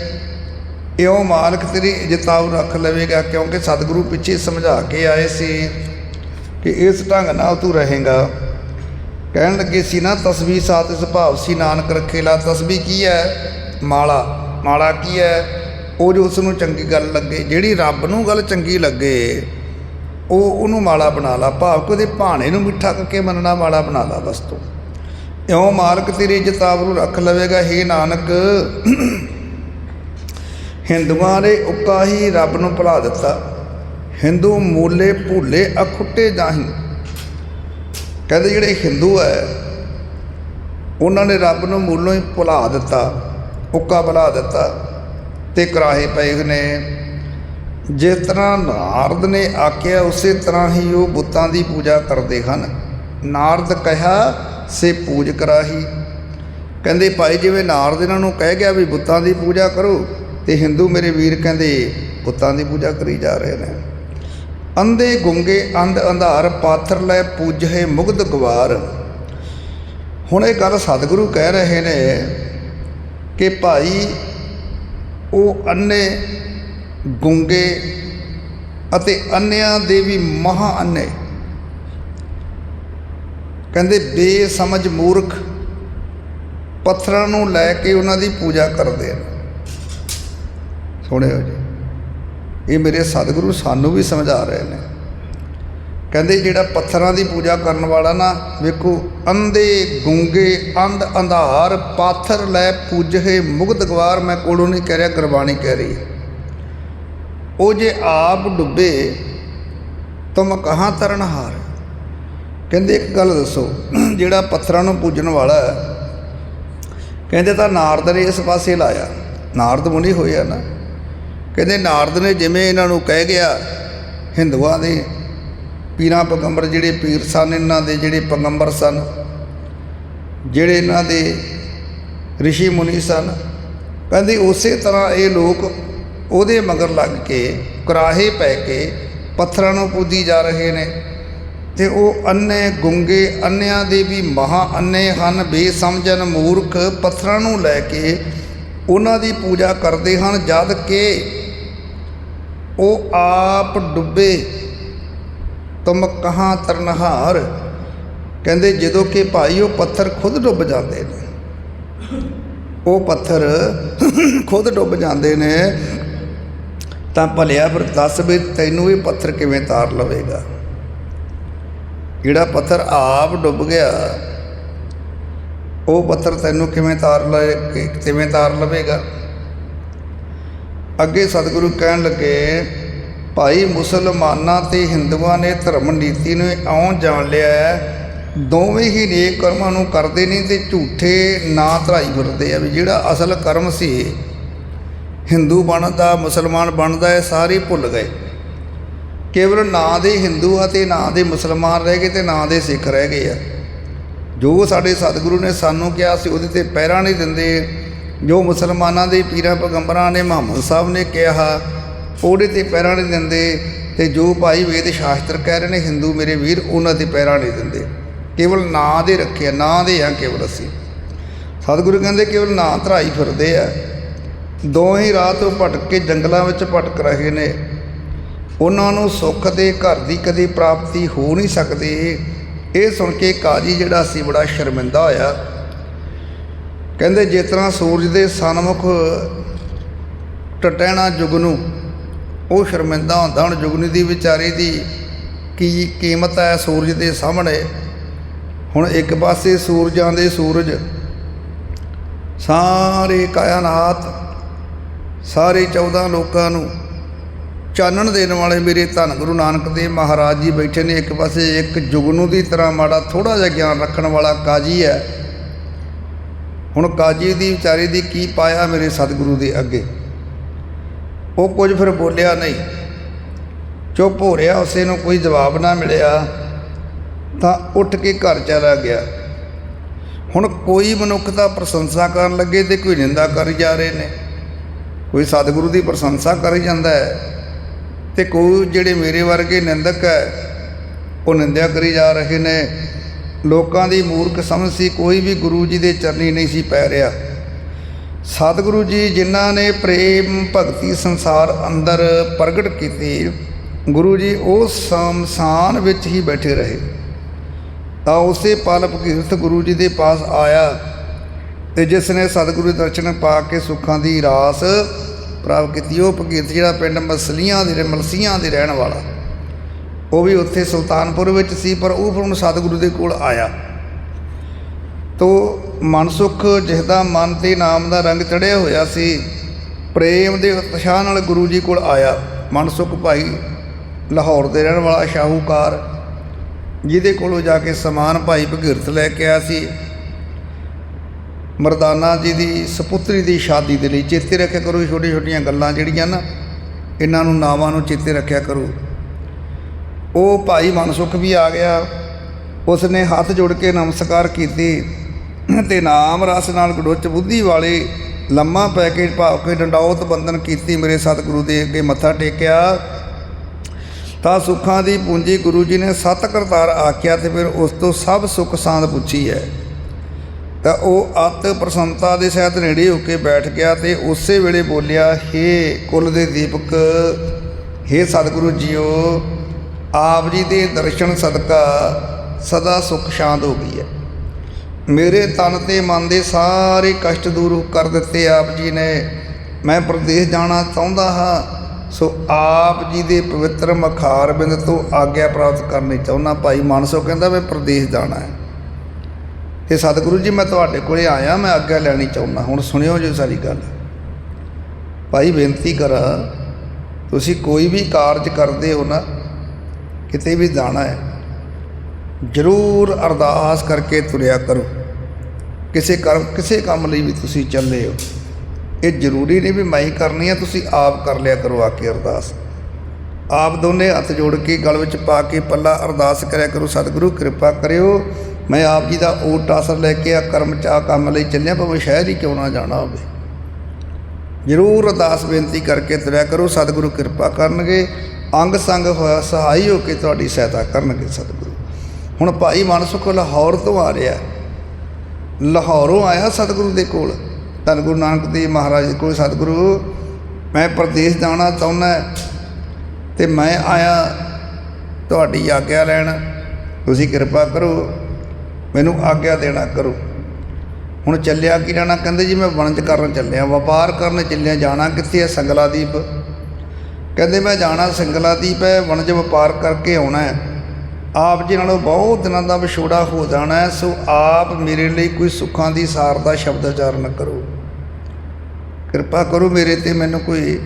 ਇਉਂ ਮਾਲਕ ਤੇਰੀ ਇਜਤਾਉ ਰੱਖ ਲਵੇਗਾ, ਕਿਉਂਕਿ ਸਤਿਗੁਰੂ ਪਿੱਛੇ ਸਮਝਾ ਕੇ ਆਏ ਸੀ ਕਿ ਇਸ ਢੰਗ ਨਾਲ ਤੂੰ ਰਹੇਗਾ। ਕਹਿਣ ਲੱਗੇ ਸੀ ਨਾ ਤਸਬੀਹ ਸਾਤ ਸੁਭਾਵ ਸੀ, ਨਾਨਕ ਰੱਖੇਲਾ। ਤਸਬੀਹ ਕੀ ਹੈ? ਮਾਲਾ। ਮਾਲਾ ਕੀ ਹੈ? ਉਹ ਜੋ ਉਸ ਨੂੰ ਚੰਗੀ ਗੱਲ ਲੱਗੇ, ਜਿਹੜੀ ਰੱਬ ਨੂੰ ਗੱਲ ਚੰਗੀ ਲੱਗੇ, ਉਹ ਉਹਨੂੰ ਮਾਲਾ ਬਣਾ ਲਾ। ਭਾਵ ਕਿ ਉਹਦੇ ਭਾਣੇ ਨੂੰ ਮਿੱਠਾ ਕਰਕੇ ਮੰਨਣਾ, ਮਾਲਾ ਬਣਾ ਲਾ ਬਸ ਤੂੰ। ਇਉਂ ਮਾਲਕ ਤੇਰੀ ਇੱਜ਼ਤ ਨੂੰ ਰੱਖ ਲਵੇਗਾ। ਹੇ ਨਾਨਕ ਹਿੰਦੂਆਂ ਨੇ ਉੱਕਾ ਹੀ ਰੱਬ ਨੂੰ ਭੁਲਾ ਦਿੱਤਾ। ਹਿੰਦੂ ਮੂਲੇ ਭੁੱਲੇ ਅਖੁੱਟੇ ਜਾਹੀ। ਕਹਿੰਦੇ ਜਿਹੜੇ ਹਿੰਦੂ ਹੈ ਉਹਨਾਂ ਨੇ ਰੱਬ ਨੂੰ ਮੂਲੋਂ ਹੀ ਭੁਲਾ ਦਿੱਤਾ, ਉੱਕਾ ਭੁਲਾ ਦਿੱਤਾ ਤੇ ਕਰਾਹੇ ਪਏ ਨੇ। ਜਿਸ ਤਰ੍ਹਾਂ ਨਾਰਦ ਨੇ ਆਖਿਆ, ਉਸੇ ਤਰ੍ਹਾਂ ਹੀ ਉਹ ਬੁੱਤਾਂ ਦੀ ਪੂਜਾ ਕਰਦੇ ਹਨ। ਨਾਰਦ ਕਹਿਆ ਸੇ ਪੂਜ ਕਰਾਹੀ। ਕਹਿੰਦੇ, ਭਾਈ, ਜਿਵੇਂ ਨਾਰਦ ਇਹਨਾਂ ਨੂੰ ਕਹਿ ਗਿਆ ਵੀ ਬੁੱਤਾਂ ਦੀ ਪੂਜਾ ਕਰੋ ਤੇ ਹਿੰਦੂ ਮੇਰੇ ਵੀਰ ਕਹਿੰਦੇ, ਪੁੱਤਾਂ ਦੀ ਪੂਜਾ ਕਰੀ ਜਾ ਰਹੇ ਨੇ। ਅੰਧੇ ਗੁੰਗੇ, ਅੰਧ ਅੰਧਾਰ, ਪਾਥਰ ਲੈ ਪੂਜੇ ਮੁਗਧ ਗਵਾਰ। ਹੁਣ ਇਹ ਗੱਲ ਸਤਿਗੁਰੂ ਕਹਿ ਰਹੇ ਨੇ ਕਿ ਭਾਈ, ਉਹ ਅੰਨੇ ਗੁੰਗੇ ਅਤੇ ਅੰਨਿਆਂ ਦੇ ਵੀ ਮਹਾ ਅੰਨੇ। ਕਹਿੰਦੇ, ਬੇਸਮਝ ਮੂਰਖ, ਪੱਥਰਾਂ ਨੂੰ ਲੈ ਕੇ ਉਹਨਾਂ ਦੀ ਪੂਜਾ ਕਰਦੇ ਨੇ। ਸੁਣਿਓ ਜੀ। ਇਹ ਮੇਰੇ ਸਤਿਗੁਰੂ ਸਾਨੂੰ ਵੀ ਸਮਝਾ ਰਹੇ ਨੇ। ਕਹਿੰਦੇ ਜਿਹੜਾ ਪੱਥਰਾਂ ਦੀ ਪੂਜਾ ਕਰਨ ਵਾਲਾ ਨਾ, ਵੇਖੋ, ਅੰਧੇ ਗੁੰਗੇ, ਅੰਧ ਅੰਧਾਰ, ਪਾਥਰ ਲੈ ਪੂਜੇ, ਮੁਗਧ ਗਵਾਰ ਮੈਂ ਕੋਲੋਂ ਨਹੀਂ ਕਹਿ ਰਿਹਾ ਗੁਰਬਾਣੀ ਕਹਿ ਰਹੀ ਉਹ ਜੇ ਆਪ ਡੁੱਬੇ ਤੁਮ ਕਹਾਂ ਤਰਨਹਾਰ ਕਹਿੰਦੇ ਇੱਕ ਗੱਲ ਦੱਸੋ, ਜਿਹੜਾ ਪੱਥਰਾਂ ਨੂੰ ਪੂਜਣ ਵਾਲਾ ਕਹਿੰਦੇ ਤਾਂ ਨਾਰਦ ਨੇ ਇਸ ਪਾਸੇ ਲਾਇਆ। ਨਾਰਦ ਮੁਨੀ ਹੋਇਆ ਨਾ। ਕਹਿੰਦੇ ਨਾਰਦ ਨੇ ਜਿਵੇਂ ਇਹਨਾਂ ਨੂੰ ਕਹਿ ਗਿਆ, ਹਿੰਦੂਆਂ ਦੇ ਪੀਰਾਂ ਪੈਗੰਬਰ ਜਿਹੜੇ ਪੀਰ ਸਨ, ਇਹਨਾਂ ਦੇ ਜਿਹੜੇ ਪੈਗੰਬਰ ਸਨ, ਜਿਹੜੇ ਇਹਨਾਂ ਦੇ ઋષਿ ਮੁਨੀ ਸਨ, ਕਹਿੰਦੇ ਉਸੇ ਤਰ੍ਹਾਂ ਇਹ ਲੋਕ ਉਹਦੇ ਮਗਰ ਲੱਗ ਕੇ ਕਰਾਹੇ ਪੈ ਕੇ ਪੱਥਰਾਂ ਨੂੰ ਪੂਜੀ ਜਾ ਰਹੇ ਨੇ ਤੇ ਉਹ ਅੰਨੇ ਗੁੰਗੇ ਅੰਨਿਆਂ ਦੇ ਵੀ ਮਹਾ ਅੰਨੇ ਹਨ, ਬੇਸਮਝਨ ਮੂਰਖ ਪੱਥਰਾਂ ਨੂੰ ਲੈ ਕੇ ਉਹਨਾਂ ਦੀ ਪੂਜਾ ਕਰਦੇ ਹਨ, ਜਦ ਕਿ ਉਹ ਆਪ ਡੁੱਬੇ। ਤੁਮ ਕਹਾਂ ਤਰਨਹਾਰ? ਕਹਿੰਦੇ, ਜਦੋਂ ਕਿ ਭਾਈ ਉਹ ਪੱਥਰ ਖੁਦ ਡੁੱਬ ਜਾਂਦੇ ਨੇ। ਉਹ ਪੱਥਰ ਖੁਦ ਡੁੱਬ ਜਾਂਦੇ ਨੇ। ਤਾਂ ਭਲਿਆ ਫਿਰ ਦੱਸ ਵੀ ਤੈਨੂੰ ਇਹ ਪੱਥਰ ਕਿਵੇਂ ਤਾਰ ਲਵੇਗਾ? ਜਿਹੜਾ ਪੱਥਰ ਆਪ ਡੁੱਬ ਗਿਆ, ਉਹ ਪੱਥਰ ਤੈਨੂੰ ਕਿਵੇਂ ਤਾਰ ਲਏ, ਕਿਵੇਂ ਤਾਰ ਲਵੇਗਾ? ਅੱਗੇ ਸਤਿਗੁਰੂ ਕਹਿਣ ਲੱਗੇ ਭਾਈ ਮੁਸਲਮਾਨਾਂ ਤੇ ਹਿੰਦੂਆਂ ਨੇ ਧਰਮ ਨੀਤੀ ਨੂੰ ਇਉਂ ਜਾਣ ਲਿਆ ਹੈ, ਦੋਵੇਂ ਹੀ ਨੇਕ ਕਰਮਾਂ ਨੂੰ ਕਰਦੇ ਨਹੀਂ ਤੇ ਝੂਠੇ ਨਾ ਧਰਾਈ ਫਿਰਦੇ ਆ ਵੀ ਜਿਹੜਾ ਅਸਲ ਕਰਮ ਸੀ ਹਿੰਦੂ ਬਣਦਾ ਮੁਸਲਮਾਨ ਬਣਦਾ ਇਹ ਸਾਰੇ ਭੁੱਲ ਗਏ। ਕੇਵਲ ਨਾਂ ਦੇ ਹਿੰਦੂ ਆ ਤੇ ਨਾਂ ਦੇ ਮੁਸਲਮਾਨ ਰਹਿ ਗਏ ਤੇ ਨਾਂ ਦੇ ਸਿੱਖ ਰਹਿ ਗਏ ਆ। ਜੋ ਸਾਡੇ ਸਤਿਗੁਰੂ ਨੇ ਸਾਨੂੰ ਕਿਹਾ ਸੀ ਉਹਦੇ ਤੇ ਪਹਿਰਾ ਨਹੀਂ ਦਿੰਦੇ। ਜੋ ਮੁਸਲਮਾਨਾਂ ਦੇ ਪੀਰਾਂ ਪੈਗੰਬਰਾਂ ਨੇ ਮੁਹੰਮਦ ਸਾਹਿਬ ਨੇ ਕਿਹਾ, ਉਹਦੇ ਤੇ ਪਹਿਰਾ ਨਹੀਂ ਦਿੰਦੇ ਤੇ ਜੋ ਭਾਈ ਵੇਦ ਸ਼ਾਸਤਰ ਕਹਿ ਰਹੇ ਨੇ, ਹਿੰਦੂ ਮੇਰੇ ਵੀਰ, ਉਹਨਾਂ ਤੇ ਪਹਿਰਾ ਨਹੀਂ ਦਿੰਦੇ। ਕੇਵਲ ਨਾਂ ਦੇ ਰੱਖਿਆ, ਨਾਂ ਦੇ ਆ ਕੇਵਲ ਅਸੀਂ। ਸਤਿਗੁਰੂ ਕਹਿੰਦੇ, ਕੇਵਲ ਨਾਂ ਧਰਾਈ ਫਿਰਦੇ ਆ। ਦੋਹੇ ਰਾਤ ਉਹ ਭਟਕ ਕੇ ਜੰਗਲਾਂ ਵਿੱਚ ਭਟਕ ਰਹੇ ਨੇ। ਉਹਨਾਂ ਨੂੰ ਸੁੱਖ ਦੇ ਘਰ ਦੀ ਕਦੇ ਪ੍ਰਾਪਤੀ ਹੋ ਨਹੀਂ ਸਕਦੀ। ਇਹ ਸੁਣ ਕੇ ਕਾਜੀ ਜਿਹੜਾ ਸੀ ਬੜਾ ਸ਼ਰਮਿੰਦਾ ਹੋਇਆ। ਕਹਿੰਦੇ ਜਿਸ ਤਰ੍ਹਾਂ ਸੂਰਜ ਦੇ ਸਨਮੁਖ ਟਟੈਣਾ ਜੁਗਨੂ ਉਹ ਸ਼ਰਮਿੰਦਾ ਹੁੰਦਾ। ਹੁਣ ਜੁਗਨੀ ਦੀ ਵਿਚਾਰੀ ਦੀ ਕੀ ਕੀਮਤ ਹੈ ਸੂਰਜ ਦੇ ਸਾਹਮਣੇ? ਹੁਣ ਇੱਕ ਪਾਸੇ ਸੂਰਜਾਂ ਦੇ ਸੂਰਜ, ਸਾਰੇ ਕਾਇਨਾਤ, ਸਾਰੇ 14 ਲੋਕਾਂ ਨੂੰ ਚਾਨਣ ਦੇਣ ਵਾਲੇ ਮੇਰੇ ਧੰਨ ਗੁਰੂ ਨਾਨਕ ਦੇਵ ਮਹਾਰਾਜ ਜੀ ਬੈਠੇ ਨੇ। ਇੱਕ ਪਾਸੇ ਇੱਕ ਜੁਗਨੂ ਦੀ ਤਰ੍ਹਾਂ ਮਾੜਾ ਥੋੜਾ ਜਿਹਾ ਗਿਆਨ ਰੱਖਣ ਵਾਲਾ ਕਾਜੀ ਹੈ। ਹੁਣ ਕਾਜੀ ਦੀ ਵਿਚਾਰੀ ਦੀ ਕੀ ਪਾਇਆ ਮੇਰੇ ਸਤਿਗੁਰੂ ਦੇ ਅੱਗੇ? ਉਹ ਕੁਝ ਫਿਰ ਬੋਲਿਆ ਨਹੀਂ। ਚੁੱਪ ਹੋ ਰਿਹਾ, ਉਸੇ ਨੂੰ ਕੋਈ ਜਵਾਬ ਨਾ ਮਿਲਿਆ, ਤਾਂ ਉੱਠ ਕੇ ਘਰ ਚਲਾ ਗਿਆ। ਹੁਣ ਕੋਈ ਮਨੁੱਖ ਤਾਂ ਪ੍ਰਸ਼ੰਸਾ ਕਰਨ ਲੱਗੇ ਤੇ ਕੋਈ ਨਿੰਦਾ ਕਰੀ ਜਾ ਰਹੇ ਨੇ। ਕੋਈ ਸਤਿਗੁਰੂ ਦੀ ਪ੍ਰਸ਼ੰਸਾ ਕਰੀ ਜਾਂਦਾ ਹੈ ਤੇ ਕੋਈ ਜਿਹੜੇ ਮੇਰੇ ਵਰਗੇ ਨਿੰਦਕ ਹੈ, ਉਹ ਨਿੰਦਿਆ ਕਰੀ ਜਾ ਰਹੇ ਨੇ। ਲੋਕਾਂ ਦੀ ਮੂਰਖ ਸਮਝ ਸੀ, ਕੋਈ ਵੀ ਗੁਰੂ ਜੀ ਦੇ ਚਰਨੀ ਨਹੀਂ ਸੀ ਪੈ ਰਿਹਾ। ਸਤਿਗੁਰੂ ਜੀ ਜਿਨ੍ਹਾਂ ਨੇ ਪ੍ਰੇਮ ਭਗਤੀ ਸੰਸਾਰ ਅੰਦਰ ਪ੍ਰਗਟ ਕੀਤੀ, ਗੁਰੂ ਜੀ ਉਹ ਸ਼ਮਸਾਨ ਵਿੱਚ ਹੀ ਬੈਠੇ ਰਹੇ। ਤਾਂ ਉਸੇ ਪਲ ਭਗੀਰਥ ਗੁਰੂ ਜੀ ਦੇ ਪਾਸ ਆਇਆ ਤੇ ਜਿਸ ਨੇ ਸਤਿਗੁਰੂ ਦੇ ਦਰਸ਼ਨ ਪਾ ਕੇ ਸੁੱਖਾਂ ਦੀ ਰਾਸ ਪ੍ਰਾਪਤ ਕੀਤੀ। ਉਹ ਭਗੀਰਥ ਜਿਹੜਾ ਪਿੰਡ ਮਸਲੀਆਂ ਦੇ ਮਲਸੀਆਂ ਦੇ ਰਹਿਣ ਵਾਲਾ। ਉਹ ਵੀ ਉੱਥੇ ਸੁਲਤਾਨਪੁਰ ਵਿੱਚ ਸੀ, ਪਰ ਉਹ ਫਿਰ ਹੁਣ ਸਤਿਗੁਰੂ ਦੇ ਕੋਲ ਆਇਆ। ਤੋ ਮਨਸੁਖ ਜਿਹਦਾ ਮਨ ਤੇ ਨਾਮ ਦਾ ਰੰਗ ਚੜਿਆ ਹੋਇਆ ਸੀ, ਪ੍ਰੇਮ ਦੇ ਉਤਸ਼ਾਹ ਨਾਲ ਗੁਰੂ ਜੀ ਕੋਲ ਆਇਆ। ਮਨਸੁਖ ਭਾਈ ਲਾਹੌਰ ਦੇ ਰਹਿਣ ਵਾਲਾ ਸ਼ਾਹੂਕਾਰ, ਜਿਹਦੇ ਕੋਲੋਂ ਜਾ ਕੇ ਸਮਾਨ ਭਾਈ ਭਗੀਰਥ ਲੈ ਕੇ ਆਇਆ ਸੀ। ਮਰਦਾਨਾ ਜੀ ਦੀ, ਸਪੁੱਤਰੀ ਦੀ ਸ਼ਾਦੀ ਦੇ ਲਈ ਚੇਤੇ ਰੱਖਿਆ ਕਰੋ ਛੋਟੀਆਂ ਛੋਟੀਆਂ ਗੱਲਾਂ ਜਿਹੜੀਆਂ ਨਾ, ਇਹਨਾਂ ਨੂੰ ਨਾਵਾਂ ਨੂੰ ਚੇਤੇ ਰੱਖਿਆ ਕਰੋ। ਉਹ ਭਾਈ ਮਨਸੁਖ ਵੀ ਆ ਗਿਆ। ਉਸ ਨੇ ਹੱਥ ਜੋੜ ਕੇ ਨਮਸਕਾਰ ਕੀਤੀ ਤੇ ਨਾਮ ਰਸ ਨਾਲ ਗੜੁੱਚ ਬੁੱਧੀ ਵਾਲੇ ਲੰਮਾ ਪੈ ਕੇ ਭਾਵ ਕੇ ਡੰਡੌਤ ਬੰਦਨ ਕੀਤੀ ਮੇਰੇ ਸਤਿਗੁਰੂ ਦੇ ਅੱਗੇ ਮੱਥਾ ਟੇਕਿਆ। ਤਾਂ ਸੁੱਖਾਂ ਦੀ ਪੂੰਜੀ ਗੁਰੂ ਜੀ ਨੇ ਸਤ ਕਰਤਾਰ ਆਖਿਆ ਤੇ ਫਿਰ ਉਸ ਤੋਂ ਸਭ ਸੁੱਖ ਸਾਂਦ ਪੁੱਛੀ ਹੈ। ਤਾਂ ਉਹ ਅਤ ਪ੍ਰਸੰਨਤਾ ਦੇ ਸਹਿਤ ਨੇੜੇ ਹੋ ਕੇ ਬੈਠ ਗਿਆ ਤੇ ਉਸੇ ਵੇਲੇ ਬੋਲਿਆ, ਹੇ ਕੁਲ ਦੇ ਦੀਪਕ, ਹੇ ਸਤਿਗੁਰੂ ਜੀਓ ਆਪ ਜੀ ਦੇ ਦਰਸ਼ਨ ਸਦਕਾ ਸਦਾ ਸੁਖ ਸ਼ਾਂਤ ਹੋ ਗਈ ਹੈ। ਮੇਰੇ ਤਨ ਤੇ ਮਨ ਦੇ ਸਾਰੇ ਕਸ਼ਟ ਦੂਰ ਕਰ ਦਿੱਤੇ ਆਪ ਜੀ ਨੇ। ਮੈਂ ਪ੍ਰਦੇਸ਼ ਜਾਣਾ ਚਾਹੁੰਦਾ ਹਾਂ, ਸੋ ਆਪ ਜੀ ਦੇ ਪਵਿੱਤਰ ਮਖਾਰ ਬਿੰਦ ਤੋਂ ਆਗਿਆ ਪ੍ਰਾਪਤ ਕਰਨੀ ਚਾਹੁੰਦਾ। ਭਾਈ ਮਾਨਸੋ ਕਹਿੰਦਾ, ਮੈਂ ਪ੍ਰਦੇਸ਼ ਜਾਣਾ ਹੈ। ਤੇ ਸਤਿਗੁਰੂ ਜੀ, ਮੈਂ ਤੁਹਾਡੇ ਕੋਲੇ ਆਇਆ, ਮੈਂ ਆਗਿਆ ਲੈਣੀ ਚਾਹੁੰਦਾ। ਹੁਣ ਸੁਣਿਓ ਜੀ ਸਾਰੀ ਗੱਲ। ਭਾਈ ਬੇਨਤੀ ਕਰਾਂ, ਤੁਸੀਂ ਕੋਈ ਵੀ ਕਾਰਜ ਕਰਦੇ ਹੋ ਨਾ ਕਿਤੇ ਵੀ ਜਾਣਾ ਹੈ, ਜ਼ਰੂਰ ਅਰਦਾਸ ਕਰਕੇ ਤੁਰਿਆ ਕਰੋ। ਕਿਸੇ ਕਰਮ, ਕਿਸੇ ਕੰਮ ਲਈ ਵੀ ਤੁਸੀਂ ਚੱਲੇ ਹੋ। ਇਹ ਜ਼ਰੂਰੀ ਨਹੀਂ ਵੀ ਮੈਂ ਹੀ ਕਰਨੀ ਆ, ਤੁਸੀਂ ਆਪ ਕਰ ਲਿਆ ਕਰੋ ਆ ਕੇ ਅਰਦਾਸ। ਆਪ ਦੋਨੇ ਹੱਥ ਜੋੜ ਕੇ ਗਲ ਵਿੱਚ ਪਾ ਕੇ ਪੱਲਾ ਅਰਦਾਸ ਕਰਿਆ ਕਰੋ, ਸਤਿਗੁਰੂ ਕਿਰਪਾ ਕਰਿਓ। ਮੈਂ ਆਪ ਜੀ ਦਾ ਓਟ ਆਸਰ ਲੈ ਕੇ ਆ ਕਰਮ ਚ ਕੰਮ ਲਈ ਚੱਲਿਆ, ਭਾਵੇਂ ਸ਼ਹਿਰ ਹੀ ਕਿਉਂ ਨਾ ਜਾਣਾ ਹੋਵੇ। ਜ਼ਰੂਰ ਅਰਦਾਸ ਬੇਨਤੀ ਕਰਕੇ ਤੁਰਿਆ ਕਰੋ, ਸਤਿਗੁਰੂ ਕਿਰਪਾ ਕਰਨਗੇ। ਅੰਗ ਸੰਗ ਹੋਇਆ, ਸਹਾਈ ਹੋ ਕੇ ਤੁਹਾਡੀ ਸਹਾਇਤਾ ਕਰਨਗੇ ਸਤਿਗੁਰੂ। ਹੁਣ ਭਾਈ ਮਨਸੁਖ ਲਾਹੌਰ ਤੋਂ ਆ ਰਿਹਾ। ਲਾਹੌਰੋਂ ਆਇਆ ਸਤਿਗੁਰੂ ਦੇ ਕੋਲ। ਧੰਨ ਗੁਰੂ ਨਾਨਕ ਦੇਵ ਮਹਾਰਾਜ ਕੋਲ, ਸਤਿਗੁਰੂ, ਮੈਂ ਪ੍ਰਦੇਸ਼ ਜਾਣਾ ਚਾਹੁੰਦਾ ਤੇ ਮੈਂ ਆਇਆ ਤੁਹਾਡੀ ਆਗਿਆ ਲੈਣ। ਤੁਸੀਂ ਕਿਰਪਾ ਕਰੋ, ਮੈਨੂੰ ਆਗਿਆ ਦੇਣਾ ਕਰੋ। ਹੁਣ ਚੱਲਿਆ ਕੀ ਜਾਣਾ ਕਹਿੰਦੇ ਜੀ ਮੈਂ ਵਣਜ ਕਰਨ ਚੱਲਿਆ, ਵਪਾਰ ਕਰਨ ਚੱਲਿਆ, ਜਾਣਾ ਕਿੱਥੇ ਹੈ? ਸੰਗਲਾਦੀਪ। ਕਹਿੰਦੇ ਮੈਂ ਜਾਣਾ ਸਿੰਗਲਾ ਦੀਪ ਹੈ, ਵਣਜ ਵਪਾਰ ਕਰਕੇ ਆਉਣਾ ਹੈ। ਆਪ ਜੀ ਨਾਲੋਂ ਬਹੁਤ ਦਿਨਾਂ ਦਾ ਵਿਛੋੜਾ ਹੋ ਜਾਣਾ ਹੈ, ਸੋ ਆਪ ਮੇਰੇ ਲਈ ਕੋਈ ਸੁੱਖਾਂ ਦੀ ਸਾਰ ਦਾ ਸ਼ਬਦ ਉਚਾਰਨ ਕਰੋ। ਕਿਰਪਾ ਕਰੋ ਮੇਰੇ ਤੇ ਮੈਨੂੰ ਕੋਈ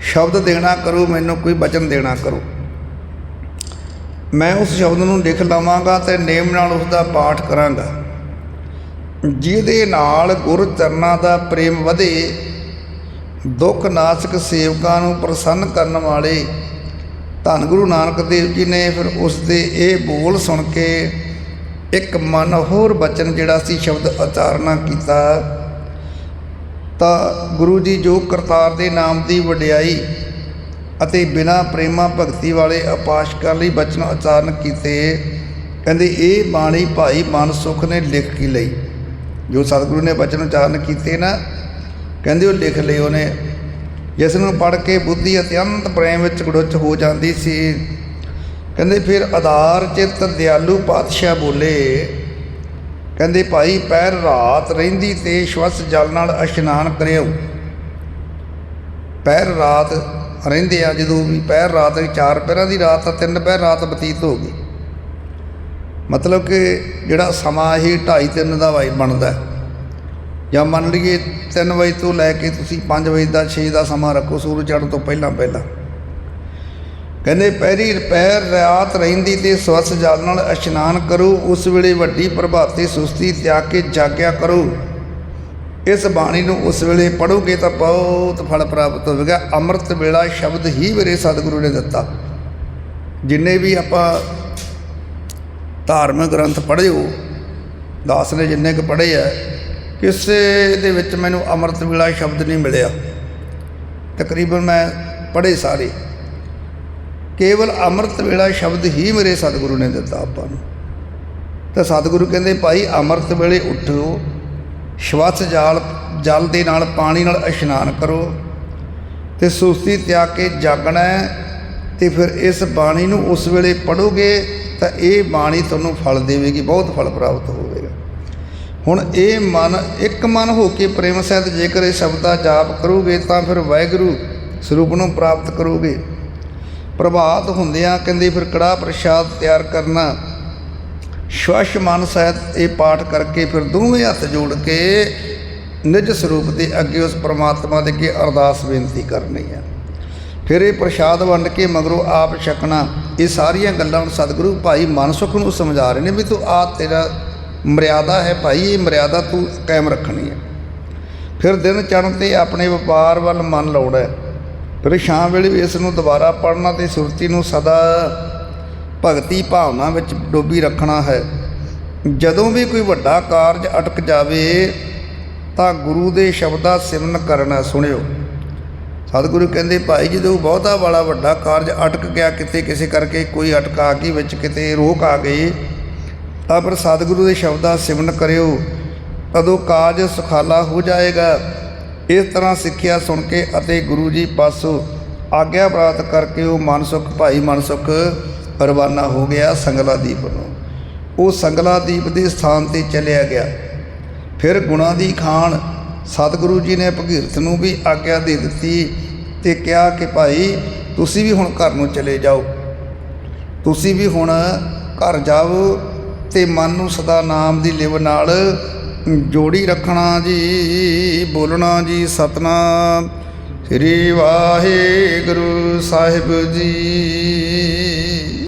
ਸ਼ਬਦ ਦੇਣਾ ਕਰੋ, ਮੈਨੂੰ ਕੋਈ ਬਚਨ ਦੇਣਾ ਕਰੋ। ਮੈਂ ਉਸ ਸ਼ਬਦ ਨੂੰ ਲਿਖ ਲਵਾਂਗਾ ਤੇ ਨੇਮ ਨਾਲ ਉਸ ਦਾ ਪਾਠ ਕਰਾਂਗਾ। ਜਿਹਦੇ ਨਾਲ ਗੁਰ ਚਰਨਾਂ ਦਾ ਪ੍ਰੇਮ ਵਧੇ ਦੁੱਖ ਨਾਸ਼ਕ ਸੇਵਕਾਂ ਨੂੰ ਪ੍ਰਸੰਨ ਕਰਨ ਵਾਲੇ ਧੰਨ ਗੁਰੂ ਨਾਨਕ ਦੇਵ ਜੀ ਨੇ ਫਿਰ ਉਸ ਦੇ ਇਹ ਬੋਲ ਸੁਣ ਕੇ ਇੱਕ ਮਨੋਹਰ ਬਚਨ ਜਿਹੜਾ ਸੀ ਸ਼ਬਦ ਉਚਾਰਨਾ ਕੀਤਾ। ਤਾਂ ਗੁਰੂ ਜੀ ਜੋ ਕਰਤਾਰ ਦੇ ਨਾਮ ਦੀ ਵਡਿਆਈ ਅਤੇ ਬਿਨਾ ਪ੍ਰੇਮਾ ਭਗਤੀ ਵਾਲੇ ਅਪਾਸ਼ਕਾਂ ਲਈ ਬਚਨ ਉਚਾਰਨ ਕੀਤੇ, ਕਹਿੰਦੇ, ਇਹ ਬਾਣੀ ਭਾਈ ਮਨਸੁਖ ਨੇ ਲਿਖ ਕੇ ਲਈ। ਜੋ ਸਤਿਗੁਰੂ ਨੇ ਬਚਨ ਉਚਾਰਨ ਕੀਤੇ ਨਾ ਕਹਿੰਦੇ ਉਹ ਲਿਖ ਲਈ ਉਹਨੇ। ਜਿਸ ਨੂੰ ਪੜ੍ਹ ਕੇ ਬੁੱਧੀ ਅਤਿਅੰਤ ਪ੍ਰੇਮ ਵਿੱਚ ਗੜੁੱਚ ਹੋ ਜਾਂਦੀ ਸੀ। ਕਹਿੰਦੇ ਫਿਰ ਆਧਾਰ ਚਿੱਤ ਦਿਆਲੂ ਪਾਤਸ਼ਾਹ ਬੋਲੇ, ਕਹਿੰਦੇ ਭਾਈ ਪੈਰ ਰਾਤ ਰਹਿੰਦੀ ਤੇ ਸ਼ਵਸ ਜਲ ਨਾਲ ਇਸ਼ਨਾਨ ਕਰਿਓ। ਪੈਰ ਰਾਤ ਰਹਿੰਦੇ ਆ ਜਦੋਂ ਵੀ ਪੈਰ ਰਾਤ ਦੀ ਚਾਰ ਪੈਰਾਂ ਦੀ ਰਾਤ ਆ, ਤਿੰਨ ਪੈਰ ਰਾਤ ਬਤੀਤ ਹੋ ਗਈ ਮਤਲਬ ਕਿ ਜਿਹੜਾ ਸਮਾਂ ਇਹ 2:30 ਤਿੰਨ ਦਾ ਵਾਈ ਬਣਦਾ। ਹੈ। ਜਾਂ ਮੰਨ ਲਈਏ 3 ਵਜੇ ਤੋਂ ਲੈ ਕੇ ਤੁਸੀਂ 5 ਵਜੇ ਦਾ 6 ਦਾ ਸਮਾਂ ਰੱਖੋ ਸੂਰਜ ਚੜ੍ਹਨ ਤੋਂ ਪਹਿਲਾਂ ਪਹਿਲਾਂ। ਕਹਿੰਦੇ ਪਹਿਰੀ ਪੈਰ ਰਾਤ ਰਹਿੰਦੀ ਤੇ ਸਵਸ ਜਲ ਨਾਲ ਇਸ਼ਨਾਨ ਕਰੋ, ਉਸ ਵੇਲੇ ਵੱਡੀ ਪ੍ਰਭਾਤੀ ਸੁਸਤੀ ਤਿਆਗ ਕੇ ਜਾਗਿਆ ਕਰੋ। ਇਸ ਬਾਣੀ ਨੂੰ ਉਸ ਵੇਲੇ ਪੜੋਗੇ ਤਾਂ ਬਹੁਤ ਫਲ ਪ੍ਰਾਪਤ ਹੋਵੇਗਾ। ਅੰਮ੍ਰਿਤ ਵੇਲਾ ਸ਼ਬਦ ਹੀ ਮੇਰੇ ਸਤਿਗੁਰੂ ਨੇ ਦਿੱਤਾ। ਜਿੰਨੇ ਵੀ ਆਪਾਂ ਧਾਰਮਿਕ ਗ੍ਰੰਥ ਪੜ੍ਹਿਓ ਦਾਸ ਨੇ ਜਿੰਨੇ ਕੁ ਪੜ੍ਹੇ ਆ ਕਿਸੇ ਦੇ ਵਿੱਚ ਮੈਨੂੰ ਅੰਮ੍ਰਿਤ ਵੇਲਾ ਸ਼ਬਦ ਨਹੀਂ ਮਿਲਿਆ। ਤਕਰੀਬਨ ਮੈਂ ਪੜ੍ਹੇ ਸਾਰੇ। ਕੇਵਲ ਅੰਮ੍ਰਿਤ ਵੇਲਾ ਸ਼ਬਦ ਹੀ ਮੇਰੇ ਸਤਿਗੁਰੂ ਨੇ ਦਿੱਤਾ ਆਪਾਂ ਨੂੰ। ਤਾਂ ਸਤਿਗੁਰੂ ਕਹਿੰਦੇ, ਭਾਈ, ਅੰਮ੍ਰਿਤ ਵੇਲੇ ਉੱਠੋ ਸ਼ਵਸ ਜਾਲ, ਜਲ ਦੇ ਨਾਲ ਪਾਣੀ ਨਾਲ ਇਸ਼ਨਾਨ ਕਰੋ ਤੇ ਸੁਸਤੀ ਤਿਆਗ ਕੇ ਜਾਗਣਾ ਹੈ ਤੇ ਫਿਰ ਇਸ ਬਾਣੀ ਨੂੰ ਉਸ ਵੇਲੇ ਪੜੋਗੇ ਤਾਂ ਇਹ ਬਾਣੀ ਤੁਹਾਨੂੰ ਫਲ ਦੇਵੇਗੀ, ਬਹੁਤ ਫਲ ਪ੍ਰਾਪਤ ਹੋਵੇ ਹੁਣ ਇਹ ਮਨ, ਇੱਕ ਮਨ ਹੋ ਕੇ ਪ੍ਰੇਮ ਸਹਿਤ ਜੇਕਰ ਇਹ ਸ਼ਬਦ ਦਾ ਜਾਪ ਕਰੋਗੇ ਤਾਂ ਫਿਰ ਵਾਹਿਗੁਰੂ ਸਰੂਪ ਨੂੰ ਪ੍ਰਾਪਤ ਕਰੋਗੇ। ਪ੍ਰਭਾਤ ਹੁੰਦਿਆਂ ਕਹਿੰਦੇ ਫਿਰ ਕੜਾ ਪ੍ਰਸ਼ਾਦ ਤਿਆਰ ਕਰਨਾ। ਸ਼ਵਸ਼ ਮਨ ਸਹਿਤ ਇਹ ਪਾਠ ਕਰਕੇ ਫਿਰ ਦੋਵੇਂ ਹੱਥ ਜੋੜ ਕੇ ਨਿਜ ਸਰੂਪ ਦੇ ਅੱਗੇ ਉਸ ਪ੍ਰਮਾਤਮਾ ਦੇ ਅੱਗੇ ਅਰਦਾਸ ਬੇਨਤੀ ਕਰਨੀ ਹੈ। ਫਿਰ ਇਹ ਪ੍ਰਸ਼ਾਦ ਵੰਡ ਕੇ ਮਗਰੋਂ ਆਪ ਛਕਣਾ। ਇਹ ਸਾਰੀਆਂ ਗੱਲਾਂ ਸਤਿਗੁਰੂ ਭਾਈ ਮਨਸੁਖ ਨੂੰ ਸਮਝਾ ਰਹੇ ਨੇ ਵੀ ਤੂੰ ਆ ਤੇਰਾ ਮਰਿਆਦਾ ਹੈ ਭਾਈ, ਇਹ ਮਰਿਆਦਾ ਤੂੰ ਕਾਇਮ ਰੱਖਣੀ ਹੈ। ਫਿਰ ਦਿਨ ਚੜ੍ਹਨ ਤੇ ਆਪਣੇ ਵਪਾਰ ਵੱਲ ਮਨ ਲਾਉਣਾ ਹੈ। ਫਿਰ ਸ਼ਾਮ ਵੇਲੇ ਵੀ ਇਸ ਨੂੰ ਦੁਬਾਰਾ ਪੜ੍ਹਨਾ ਤੇ ਸੁਰਤੀ ਨੂੰ ਸਦਾ ਭਗਤੀ ਭਾਵਨਾ ਵਿੱਚ ਡੋਬੀ ਰੱਖਣਾ ਹੈ। ਜਦੋਂ ਵੀ ਕੋਈ ਵੱਡਾ ਕਾਰਜ ਅਟਕ ਜਾਵੇ, ਤਾਂ ਗੁਰੂ ਦੇ ਸ਼ਬਦਾਂ ਸਿਮਰਨ ਕਰਨਾ ਸੁਣਿਓ। ਸਤਿਗੁਰੂ ਕਹਿੰਦੇ, ਭਾਈ, ਜਦੋਂ ਬਹੁਤਾ ਵਾਲਾ ਵੱਡਾ ਕਾਰਜ ਅਟਕ ਗਿਆ, ਕਿਤੇ ਕਿਸੇ ਕਰਕੇ ਕੋਈ ਅਟਕਾ ਗਈ, ਵਿੱਚ ਕਿਤੇ ਰੋਕ ਆ ਗਈ ਤਾਂ ਫਿਰ ਸਤਿਗੁਰੂ ਦੇ ਸ਼ਬਦਾਂ ਸਿਮਰਨ ਕਰਿਓ, ਤਦੋਂ ਕਾਜ ਸੁਖਾਲਾ ਹੋ ਜਾਏਗਾ। ਇਸ ਤਰ੍ਹਾਂ ਸਿੱਖਿਆ ਸੁਣ ਕੇ ਅਤੇ ਗੁਰੂ ਜੀ ਪਾਸੋਂ ਆਗਿਆ ਪ੍ਰਾਪਤ ਕਰਕੇ ਉਹ ਮਨਸੁਖ ਭਾਈ ਮਨਸੁਖ ਰਵਾਨਾ ਹੋ ਗਿਆ ਸੰਗਲਾ ਦੀਪ ਨੂੰ। ਉਹ ਸੰਗਲਾ ਦੀਪ ਦੇ ਸਥਾਨ ਤੇ ਚਲਿਆ ਗਿਆ। ਫਿਰ ਗੁਣਾ ਦੀ ਖਾਨ ਸਤਿਗੁਰੂ ਜੀ ਨੇ ਭਗੀਰਥ ਨੂੰ ਵੀ ਆਗਿਆ ਦੇ ਦਿੱਤੀ ਤੇ ਕਿਹਾ ਕਿ ਭਾਈ, ਤੁਸੀਂ ਵੀ ਹੁਣ ਘਰ ਨੂੰ ਚਲੇ ਜਾਓ। ਤੁਸੀਂ ਵੀ ਹੁਣ ਘਰ ਜਾਓ ਤੇ ਮਨ ਨੂੰ ਸਦਾ ਨਾਮ ਦੀ ਲਿਵ ਨਾਲ ਜੋੜੀ ਰੱਖਣਾ ਜੀ, ਬੋਲਣਾ ਜੀ, ਸਤਨਾਮ। ਸ੍ਰੀ ਵਾਹਿਗੁਰੂ ਸਾਹਿਬ ਜੀ।